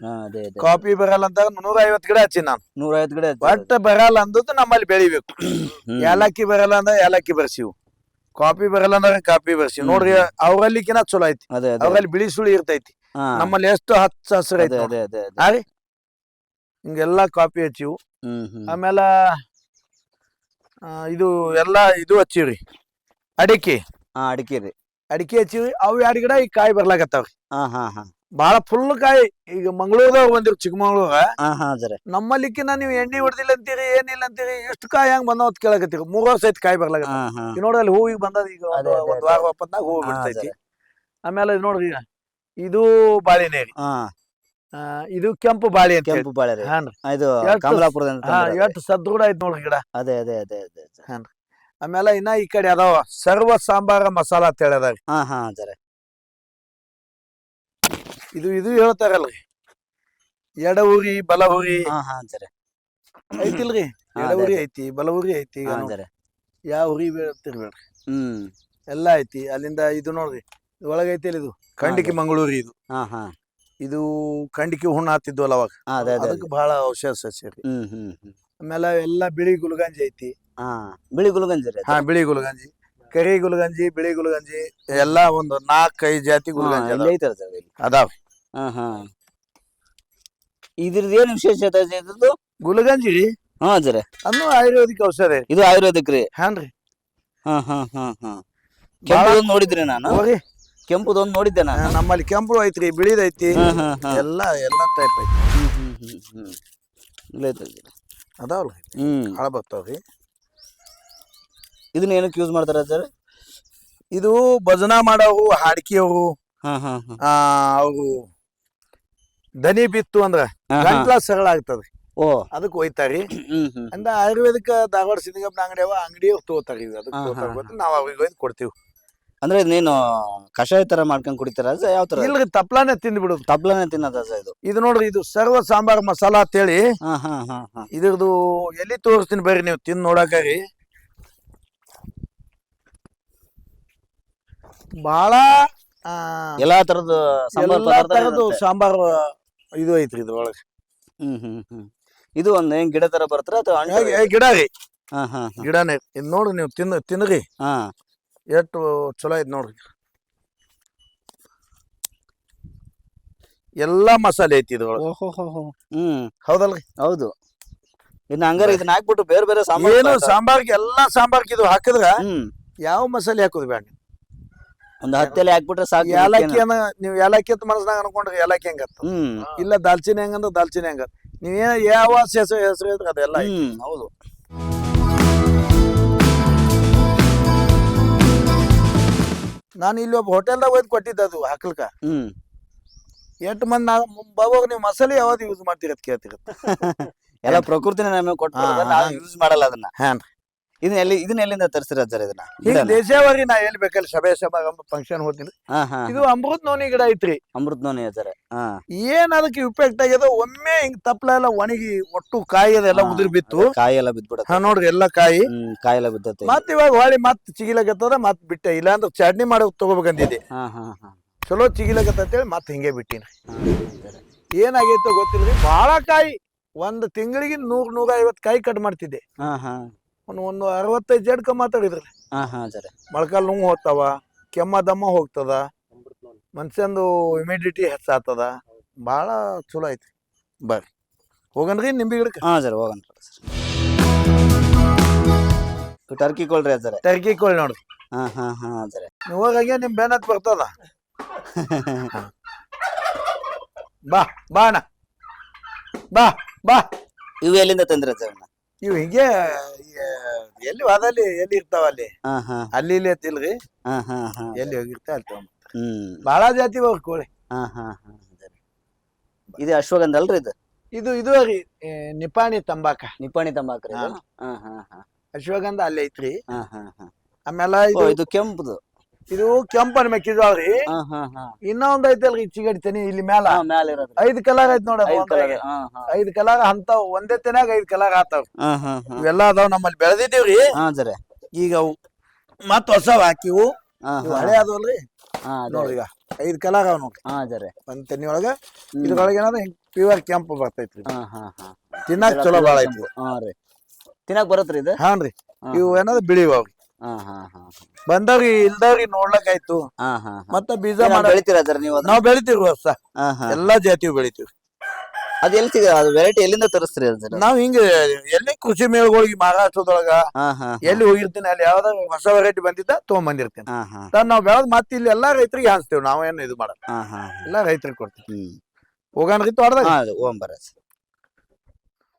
ಹಾ ಅದೇ ಅದೇ ಕಾಫಿ ಬರಲ್ಲ ಅಂತ ನೂರ ಐವತ್ ಗಿಡ ಹಚ್ಚಿ ನಾನು. ನೂರ ಐವತ್ ಗಿಡ ಐತೆ. ಒಟ್ಟ ಬರಲ್ಲ ಅಂದದ್ದು ನಮ್ಮಲ್ಲಿ ಬೆಳಿಬೇಕು. ಹ್ಮ್. ಏಲಕ್ಕಿ ಬರಲ್ಲ ಅಂದ್ರೆ ಏಲಕ್ಕಿ ಬರ್ಸಿವು. ಕಾಫಿ ಬರಲ್ಲ ಅಂದ್ರೆ ಕಾಪಿ ಬರ್ಸಿ. ನೋಡ್ರಿ ಅವ್ರಲ್ಲಿಕಿನ ಚಲೋ ಐತಿ. ಅದೇ ಅದೇ. ಅವ್ರಲ್ಲಿ ಬಿಳಿ ಸುಳಿ ಇರ್ತೈತಿ. ಹಾ. ನಮ್ಮಲ್ಲಿ ಎಷ್ಟು ಹಚ್ಚ ಹಸಿರು ಐತಿ ಅದೇ ನೋಡ್ರಿ. ಅದೇ ಅದೇ ಅದೇ. ಹಾ ರೀ? ಹಿಂಗೆಲ್ಲಾ ಕಾಫಿ ಹಚ್ಚಿವು. ಹ್ಮ್ ಹ್ಮ್. ಆಮೇಲೆ ಆ, ಇದು ಎಲ್ಲ ಇದು ಹಚ್ಚಿವ್ರಿ. ಅಡಿಕೆ. ಹಾ ಅಡಿಕೆ ರೀ. ಅಡಿಕೆ ಹಚ್ಚಿವಿ ಅವು ಎರಡು ಗಿಡ ಈ ಕಾಯಿ ಬರ್ಲಾಕತ್ತಾವ್ರಿ. ಹಾ ಹಾ ಹಾ. ಬಹಳ ಫುಲ್ ಕಾಯಿ. ಈಗ ಮಂಗಳೂರದಾಗ ಬಂದಿರು ಚಿಕ್ಕಮಂಗ್ಳೂರ. ಹಾ ಹಾ ಜರ ನಮ್ಮಲ್ಲಿಕ್ಕಿನ ನೀವು ಎಣ್ಣೆ ಹೊಡೆದಿಲ್ಲ ಅಂತೀರಿ ಏನಿಲ್ಲ ಅಂತೀರಿ ಎಷ್ಟು ಕಾಯಿ ಹಂಗ್ ಬಂದವ್ ಅಂತ ಕೇಳಕತ್ತೀರಿ. ಮೂರ್ ವರ್ಷ ಐತಿ ಕಾಯಿ ಬರ್ಲಾಗ ಹಾ ಹಾ. ಈಗ ನೋಡ್ರಿ ಅಲ್ಲಿ ಹೂವಿಗೆ ಬಂದದ ಈಗ ಒಂದ್ ಅದೇ, ಅದೇ, ಒಂದು ವಾರ ಒಪ್ಪಂದಾಗ ಹೂವು ಹಾ, ಬಿಡ್ತೈತಿ. ಆಮೇಲೆ ಇದು ನೋಡ್ರಿ ಈಗ ಇದು ಬಾಳೆನೇರಿ ಹಾ. ಆ, ಇದು ಕೆಂಪು ಬಾಳೆ ಅಂತ ಕೆಂಪು ಬಾಳೆ ರೀ. ಹಾನ್ರಿ ಆ, ಇದು ಕಮಲಾಪುರದ ಅಂತ ಹಾ. ಎಷ್ಟು ಸದೃಢ ಐತಿ ನೋಡ್ರಿ ಗಿಡ. ಅದೇ ಅದೇ ಅದೇ ಅದೇ ಅದೇ. ಆಮೇಲೆ ಇನ್ನ ಈ ಕಡೆ ಅದಾವ ಸರ್ವ ಸಾಂಬಾರ ಮಸಾಲಾ ಅಂತ ಹೇಳಿದಾಗ ಹಾ ಹಾ ಜರ ಇದು ಇದು ಹೇಳ್ತಾರಲ್ರಿ ಎಡ ಊರಿ ಹಾ ಹಾ ಅಂತಾರೆ ಐತಿಲ್ರಿ? ಹಾ, ಅದೇ, ಐತಿ ಬಲ ಐತಿ ಬಲಹುರಿ ಐತಿ ಈಗ ಹಾ ನೋಡ್ರಿ. ಯಾವ ಊರಿ ಬೀಳ್ತಿರ್ಬೇಡ್ರಿ ಹ್ಮ್. ಎಲ್ಲ ಐತಿ. ಅಲ್ಲಿಂದ ಇದು ನೋಡ್ರಿ. ಒಳಗೈತಿ ಇದು? ಖಂಡಿಕೆ ಮಂಗಳೂರಿ ಇದು. ಹಾ ಹಾ. ಇದು ಕಂಡಿಕೆ ಹುಣ್ಣ ಹತ್ತಿದ್ವಲ್ಲ ಅವಾಗ. ಹಾ, ಅದೇ ಅದೇ ಅದಕ್ಕೆ ಬಹಳ ಔಷಧ ಸಸ್ಯ ರೀ. ಹ್ಮ್ ಹ್ಮ್ ಹ್ಮ್. ಆಮೇಲೆ ಎಲ್ಲ ಬಿಳಿ ಗುಲ್ಗಂಜಿ ಐತಿ. ಹಾ ಬಿಳಿ ಗುಲ್ಗಂಜಿ ರೀ ಹಾ ಬಿಳಿ ಗುಲ್ಗಂಜಿ. ಕರಿ ಗುಲ್ಗಂಜಿ ಬಿಳಿ ಗುಲ್ಗಂಜಿ ಎಲ್ಲಾ ಒಂದು ನಾಲ್ಕೈದು ಜಾತಿ ಗುಲ್ಗಂಜಿ ಇಲ್ಲಿ ಐತಲ್ಲ ಸರ್ ಇಲ್ಲಿ? ಅದಾವ. ಹಾ ಹಾ. ಇದ್ರದ್ದು ಏನು ವಿಶೇಷತೆ ಐತಿ ಇದ್ರದ್ದು? ಗುಲಗಂಜಿ ಹಾ ಸರ ಅನ್ನು ಆಯುರ್ವೇದಿಕ್ ಔಷಧ ಇದು ಆಯುರ್ವೇದಿಕ್ ರೀ. ಹಾನ್ರಿ ಹಾ ಹಾ ಹಾ ಹಾ. ಕೆಂಪುದೊಂದು ನೋಡಿದ್ರಿ ನಾನು? ಹೋಗಿ ಕೆಂಪುದೊಂದು ನೋಡಿದ್ದೆ ನಾನು. ನಮ್ಮಲ್ಲಿ ಕೆಂಪು ಐತ್ರಿ ಬಿಳಿದೈತಿ. ಐತಿ ಹಾ ಹಾ ಹಾ. ಎಲ್ಲ ಎಲ್ಲ ಟೈಪ್ ಐತಿ ಹ್ಮ್ ಹ್ಮ್ ಹ್ಮ್ ಹ್ಮ್. ಇಲ್ಲ ಜರ. ಅದಾವಲ್ಲ ಹ್ಮ್. ಹಾಳ ಬರ್ತಾವ್ರಿ ಇದನ್ನ ಏನಕ್ಕೆ ಯೂಸ್ ಮಾಡ್ತಾರ ಸರ್ ಇದು ಭಜನಾ ಮಾಡೋವು ಹಾಡ್ಕಿ ಅವು. ಹಾ ಹಾ ಹಾ. ಆ ಅವು ದನಿ ಬಿತ್ತು ಅಂದ್ರ. ಗಂಟ್ಲ ಸರಳ ಆಗ್ತದ್ರಿ ಓ. ಅದಕ್ಕೆ ಒಯ್ತಾರಿ. ಅಂದ ಆಯುರ್ವೇದಿಕ ಧಾರವಾಡ ಸಿದ್ಧಗಪ್ಪನ ಅಂಗಡಿ ಅವ ಅಂಗಡಿ ತಗೋತಾರಿ. ಅದಕ್ಕೆ ನಾವು ಅವ್ರಿಗೆ ಒಯ್ದು ಕೊಡ್ತೀವಿ. ಅಂದ್ರೆ ನೀನು ಕಷಾಯ ತರ ಮಾಡ್ಕೊಂಡ್ ಕುಡಿತಾರ? ಯಾವ ತರ? ಇಲ್ರಿ ತಪ್ಲಾನೆ ತಿಂದು ಬಿಡು ತಪ್ಲಾನೆ ತಿನ್ನದ ಇದು. ಇದು ನೋಡ್ರಿ ಇದು ಸರ್ವ ಸಾಂಬಾರ್ ಮಸಾಲ ಅಂತ ಹೇಳಿ ಹಾ ಹಾ ಹಾ. ಇದ್ರದ್ದು ಎಲ್ಲಿ ತೋರಿಸ್ತೀನಿ ಬರ್ರಿ ನೀವು ತಿಂದು ನೋಡಾಕರಿ ಬಹಳ ಎಲ್ಲಾ ತರದ ಸಾಂಬಾರ್. ಸಾಂಬಾರ್ ಇದು ಐತ್ರಿ ಇದ್ರೊಳಗೆ ಹ್ಮ್ ಹ್ಮ್ ಹ್ಮ್. ಇದು ಒಂದ್ ಏನ್ ಗಿಡ ತರ ಬರ್ತಾರ ಅಥವಾ ಹಣ್ಣು ಗಿಡ ರೀ. ಹಾ ಹಾ ಹಾ. ಗಿಡನೇ ಇದು ನೋಡ್ರಿ ನೀವು ತಿನ್ ತಿನ್ರಿ. ಹಾ. ಎಷ್ಟು ಚಲೋ ಐತ್ ನೋಡ್ರಿ. ಎಲ್ಲಾ ಮಸಾಲೆ ಐತಿ ಇದ್ರೊಳಗೆ. ಓಹೋ ಹ್ಮ್. ಹೌದಲ್ರಿ? ಹೌದು. ಇನ್ನ ಹಂಗಾರೆ ಇದನ್ನ ಹಾಕ್ಬಿಟ್ಟು ಬೇರೆ ಬೇರೆ ಸಾಂಬಾರ್ ಏನು ಸಾಂಬಾರ್ಗೆ ಎಲ್ಲಾ ಸಾಂಬಾರ್ಗೆ ಇದು ಹಾಕಿದ್ರ ಹ್ಮ್. ಯಾವ ಮಸಾಲೆ ಹಾಕೋದು ಬೇಡ ಒಂದ್ ಹತ್ತೆಲೆ ಹಾಕ್ಬಿಟ್ರೆ ಸಾಕು ಏಲಕ್ಕಿ? ಅನ್ನ ನೀವು ಏಲಕ್ಕಿ ಅಂತ ಮನಸ್ನಾಗ ಅನ್ಕೊಂಡ್ರೆ ಏಲಕ್ಕಿ ಹೆಂಗತ್ತ ಹ್ಮ್. ಇಲ್ಲ ದಾಲ್ಚಿನಿ ಹೆಂಗಂದ್ರೆ ದಾಲ್ಚಿನಿ ಹೆಂಗ ನೀವೇ ಯಾವ ಹೆಸರು ಹೆಸರು ಇದ್ರೆ ಅದೆಲ್ಲ ಐತಿ. ಹ್ಮ್. ಹೌದು. ನಾನು ಇಲ್ಲಿ ಒಬ್ಬ ಹೋಟೆಲ್ದಾಗ ಒಯ್ದು ಕೊಟ್ಟಿದ್ದೆ ಅದು ಹಾಕ್ಲಿಕ್ಕ ಹ್ಮ್. ಎಂಟು ಮಂದಿ ನಾವು ಬಾಬಾಗ ನೀವು ಮಸಾಲೆ ಯಾವ್ದು ಯೂಸ್ ಮಾಡ್ತೀರ ಅಂತ ಕೇಳ್ತೀರ [LAUGHS] ಎಲ್ಲ ಪ್ರಕೃತಿನ ನಮಗೆ ಕೊಟ್ಟು ಯೂಸ್ ಮಾಡಲ್ಲ ಅದನ್ನ. ಹಾನ್. ಇದನ್ನ ಎಲ್ಲಿ ಇದನ್ನ ಎಲ್ಲಿಂದ ತರಿಸಿರೋ ಸರ್ ಇದನ್ನ? ಈಗ? ದೇಶಾವರಿ ನಾ ಎಲ್ಲಿ ಬೇಕಲ್ಲಿ ಸಭೆ ಸಮಾರಂಭ ಫಂಕ್ಷನ್ ಹೋಗ್ತೀನಿ. ಹಾ ಹಾ ಇದು ಅಮೃತ್ ನೋನಿ ಗಿಡ ಐತ್ರಿ. Amrut noni sir? ಹಾ. ಏನ್ ಅದಕ್ಕೆ ಇಫೆಕ್ಟ್ ಆಗ್ಯದ ಒಮ್ಮೆ ಹಿಂಗ್ ತಪ್ಪಲ ಎಲ್ಲ ಒಣಗಿ ಒಟ್ಟು ಕಾಯಿ ಅದೆಲ್ಲ ಹಾ, ಉದುರಿ ಬಿತ್ತು. ಕಾಯಿ ಎಲ್ಲ ಬಿದ್ಬಿಡತ್ತೆ. ಹಾ ನೋಡ್ರಿ ಎಲ್ಲ ಕಾಯಿ. ಹ್ಮ್ ಕಾಯಿ ಎಲ್ಲ ಬಿದ್ದತ್ತೆ. ಮತ್ ಇವಾಗ ಹೊಳಿ ಮತ್ ಚಿಗಿಲಕತ್ತದ ಮತ್ ಬಿಟ್ಟೆ. ಇಲ್ಲಾಂದ್ರೆ ಚಟ್ನಿ ಮಾಡಿ ತಗೋಬೇಕಂತಿದ್ದೆ ಹಾ ಹಾ ಹಾ. ಚಲೋ ಚಿಗಿಲಕತ್ತ ಅಂತೇಳಿ ಮತ್ ಹಿಂಗೆ ಬಿಟ್ಟಿನಿ. ಏನಾಗೈತೋ ಗೊತ್ತಿಲ್ಲ ಬಹಳ ಕಾಯಿ. ಒಂದ್ ತಿಂಗಳಿಗೆ ನೂರ್ ನೂರ ಐವತ್ ಕಾಯಿ ಕಟ್ ಮಾಡ್ತಿದ್ದೆ. ಹಾ ಹಾ. ಒಂದು ಒಂದು ಅರವತ್ತೈದು ಜಡ್ಕ ಮಾತಾಡಿದ್ರಿ ಹಾ ಹಾ ಸರಿ. ಮೊಳಕಾಲ್ ನೋವು ಹೋಗ್ತಾವ ಕೆಮ್ಮ ದಮ್ಮ ಹೋಗ್ತದ ಮನ್ಸಂದು ಇಮಿಡಿಟಿ ಹೆಚ್ಚಾಗ್ತದ ಭಾಳ ಚಲೋ ಐತಿ. ಬರ್ರಿ. ಹೋಗನ್ರಿ ನಿಂಬಿ ಗಿಡಕ್ಕೆ. ಹಾ ಸರ್ ಹೋಗೋಣ ಟರ್ಕಿ ಕೊಳ್ರಿ ಸರ್. ಟರ್ಕಿ ಕೋಳಿ ನೋಡ್ರಿ. ಹಾ ಹಾ ಹಾ ಸರ್. ಹೋಗಂಗೆ ನಿಮ್ ಬೆನ್ನತ್ ಬರ್ತದ. ಬಾ ಬಾ ಅಣ್ಣ. ಬಾ ಬಾ. ಇವು ಎಲ್ಲಿಂದ ತಂದ್ರ ಸರ್ ಇವ್ ಹಿಂಗೆ ಎಲ್ಲಿ ಅದಲ್ಲಿ ಎಲ್ಲಿ ಇರ್ತಾವ ಅಲ್ಲಿ? ಹಾ ಹಾ. ಅಲ್ಲಿ ಇಲ್ಲಿ ಎತ್ತಿಲ್ರಿ ಹಾ ಹಾ ಹಾ. ಎಲ್ಲಿ ಹೋಗಿರ್ತಾವ ಅಲ್ಲಿ ತಗೊಂಡ್ ಹ್ಮ್. ಭಾಳ ಜಾತಿ ಅವ್ರ ಕೋಳಿ. ಹಾ ಹಾ ಇದು ಅಶ್ವಗಂಧ ಅಲ್ರಿ ಇದು ಇದು? ಇದು ರೀ ಏ, ನಿಪಾಣಿ ತಂಬಾಕ. ನಿಪ್ಪಾಣಿ ತಂಬಾಕ್ರಿ ಹಾ. ಇದು? ಹಾ ಹಾ ಹಾ. ಅಶ್ವಗಂಧ ಅಲ್ಲಿ ಐತ್ರಿ. ಹಾ ಹಾ ಹಾ. ಆಮೇಲೆ ಓ ಇದು ಇದು ಕೆಂಪುದು. ಇದು ಕೆಂಪನ್ ಮೆಕ್ಕಿಜೋಳ ರೀ ಹಾ ಇನ್ನ ಒಂದ್ ಐತಲ್ರಿ ಚಿಗಡಿ ತೆನಿ ಇಲ್ಲಿ ಮ್ಯಾಲ. ಹಾ ಮ್ಯಾಲ ಇರೋದು. ಐದ್ ಕಲರ್ ಐತ್ ನೋಡ ಐದ್ ಕಲರ್ ಅಂತ ಒಂದೇ ತೆನ್ಯಾಗ ಐದ್ ಕಲರ್ ಆತಾವ್. ಇವೆಲ್ಲ ಅದಾವ್ ನಮ್ಮಲ್ಲಿ ಬೆಳೆದಿದ್ದೀವ್ರಿ. ಈಗ ಅವು ಮತ್ ಹೊಸವ್ ಹಾಕಿವು. ಹಳೆ ಆದವಲ್ರಿ. ಹಾ ಅದೇ. ನೋಡ್ರಿ ಈಗ ಐದ್ ಕಲರ್ ಅವ ನೋಡ್ರಿ. ಒಂದ್ ತೆನಿ ಒಳಗ. ಇದ್ರೊಳಗ ಏನಾದ್ರ ಹಿಂಗ್ ಪ್ಯೂರ್ ಕೆಂಪು ಬರ್ತೈತ್ರಿ. ತಿನ್ನಾಕ ಚಲೋ ಬಾಳ ಐತಿ ತಿನ್ನಕ್ ಬರತ್ರಿ ಇದು? ಹಾನ್ರಿ. ಇವು ಏನಾದ್ರು ಬಿಳಿವ್ ಅವ್ರಿ ಹಾ ಹಾ ಹಾ ಬಂದವ್ರಿ ಇಲ್ದವ್ರಿ ನೋಡ್ಲಕ್ ಆಯ್ತು ಹಾ ಹಾ ಮತ್ತ ಬೀಜ ಮಾಡ ಬೆಳಿತೀರಾ ಜರ ನೀವು ಅದನ್ನ? ನಾವ್ ಬೆಳಿತೀವಿ ವರ್ಷ ಹಾ ಹಾ. ಎಲ್ಲಾ ಜಾತಿ ಬೆಳಿತೀವಿ. ಅದ್ ಎಲ್ಲಿ ಸಿಗ ಅದು ವೆರೈಟಿ ಎಲ್ಲಿಂದ ತರಿಸ್ತೀರಿ ಅದು ಜರ ನಾವ್ ಹಿಂಗ ಎಲ್ಲಿ ಕೃಷಿ ಮೇಳಗಳಿಗೆ ಮಹಾರಾಷ್ಟ್ರದೊಳಗ ಹಾ ಹಾ ಎಲ್ಲಿ ಹೋಗಿರ್ತೀನಿ ಅಲ್ಲಿ ಯಾವ್ದಾರ ಹೊಸ ವೆರೈಟಿ ಬಂದಿದ್ದ ತಗೊಂಬಂದಿರ್ತೀನಿ. ಹಾ ಹಾ. ಅದ್ ನಾವ್ ಬೆಳೆದ್ ಮತ್ತೆ ಇಲ್ಲಿ ಎಲ್ಲಾ ರೈತರಿಗೆ ಹಂಚ್ತೇವ್ ನಾವೇನು ಇದು ಮಾಡಲ್ಲ. ಹಾ ಹಾ ಎಲ್ಲಾ ರೈತರಿಗೆ ಕೊಡ್ತೀವಿ. ಹ್ಮ್. ಹೋಗೋಣ ರೀ ತೋಟದಾಗ. ಹಾ ಓಂ ಬರ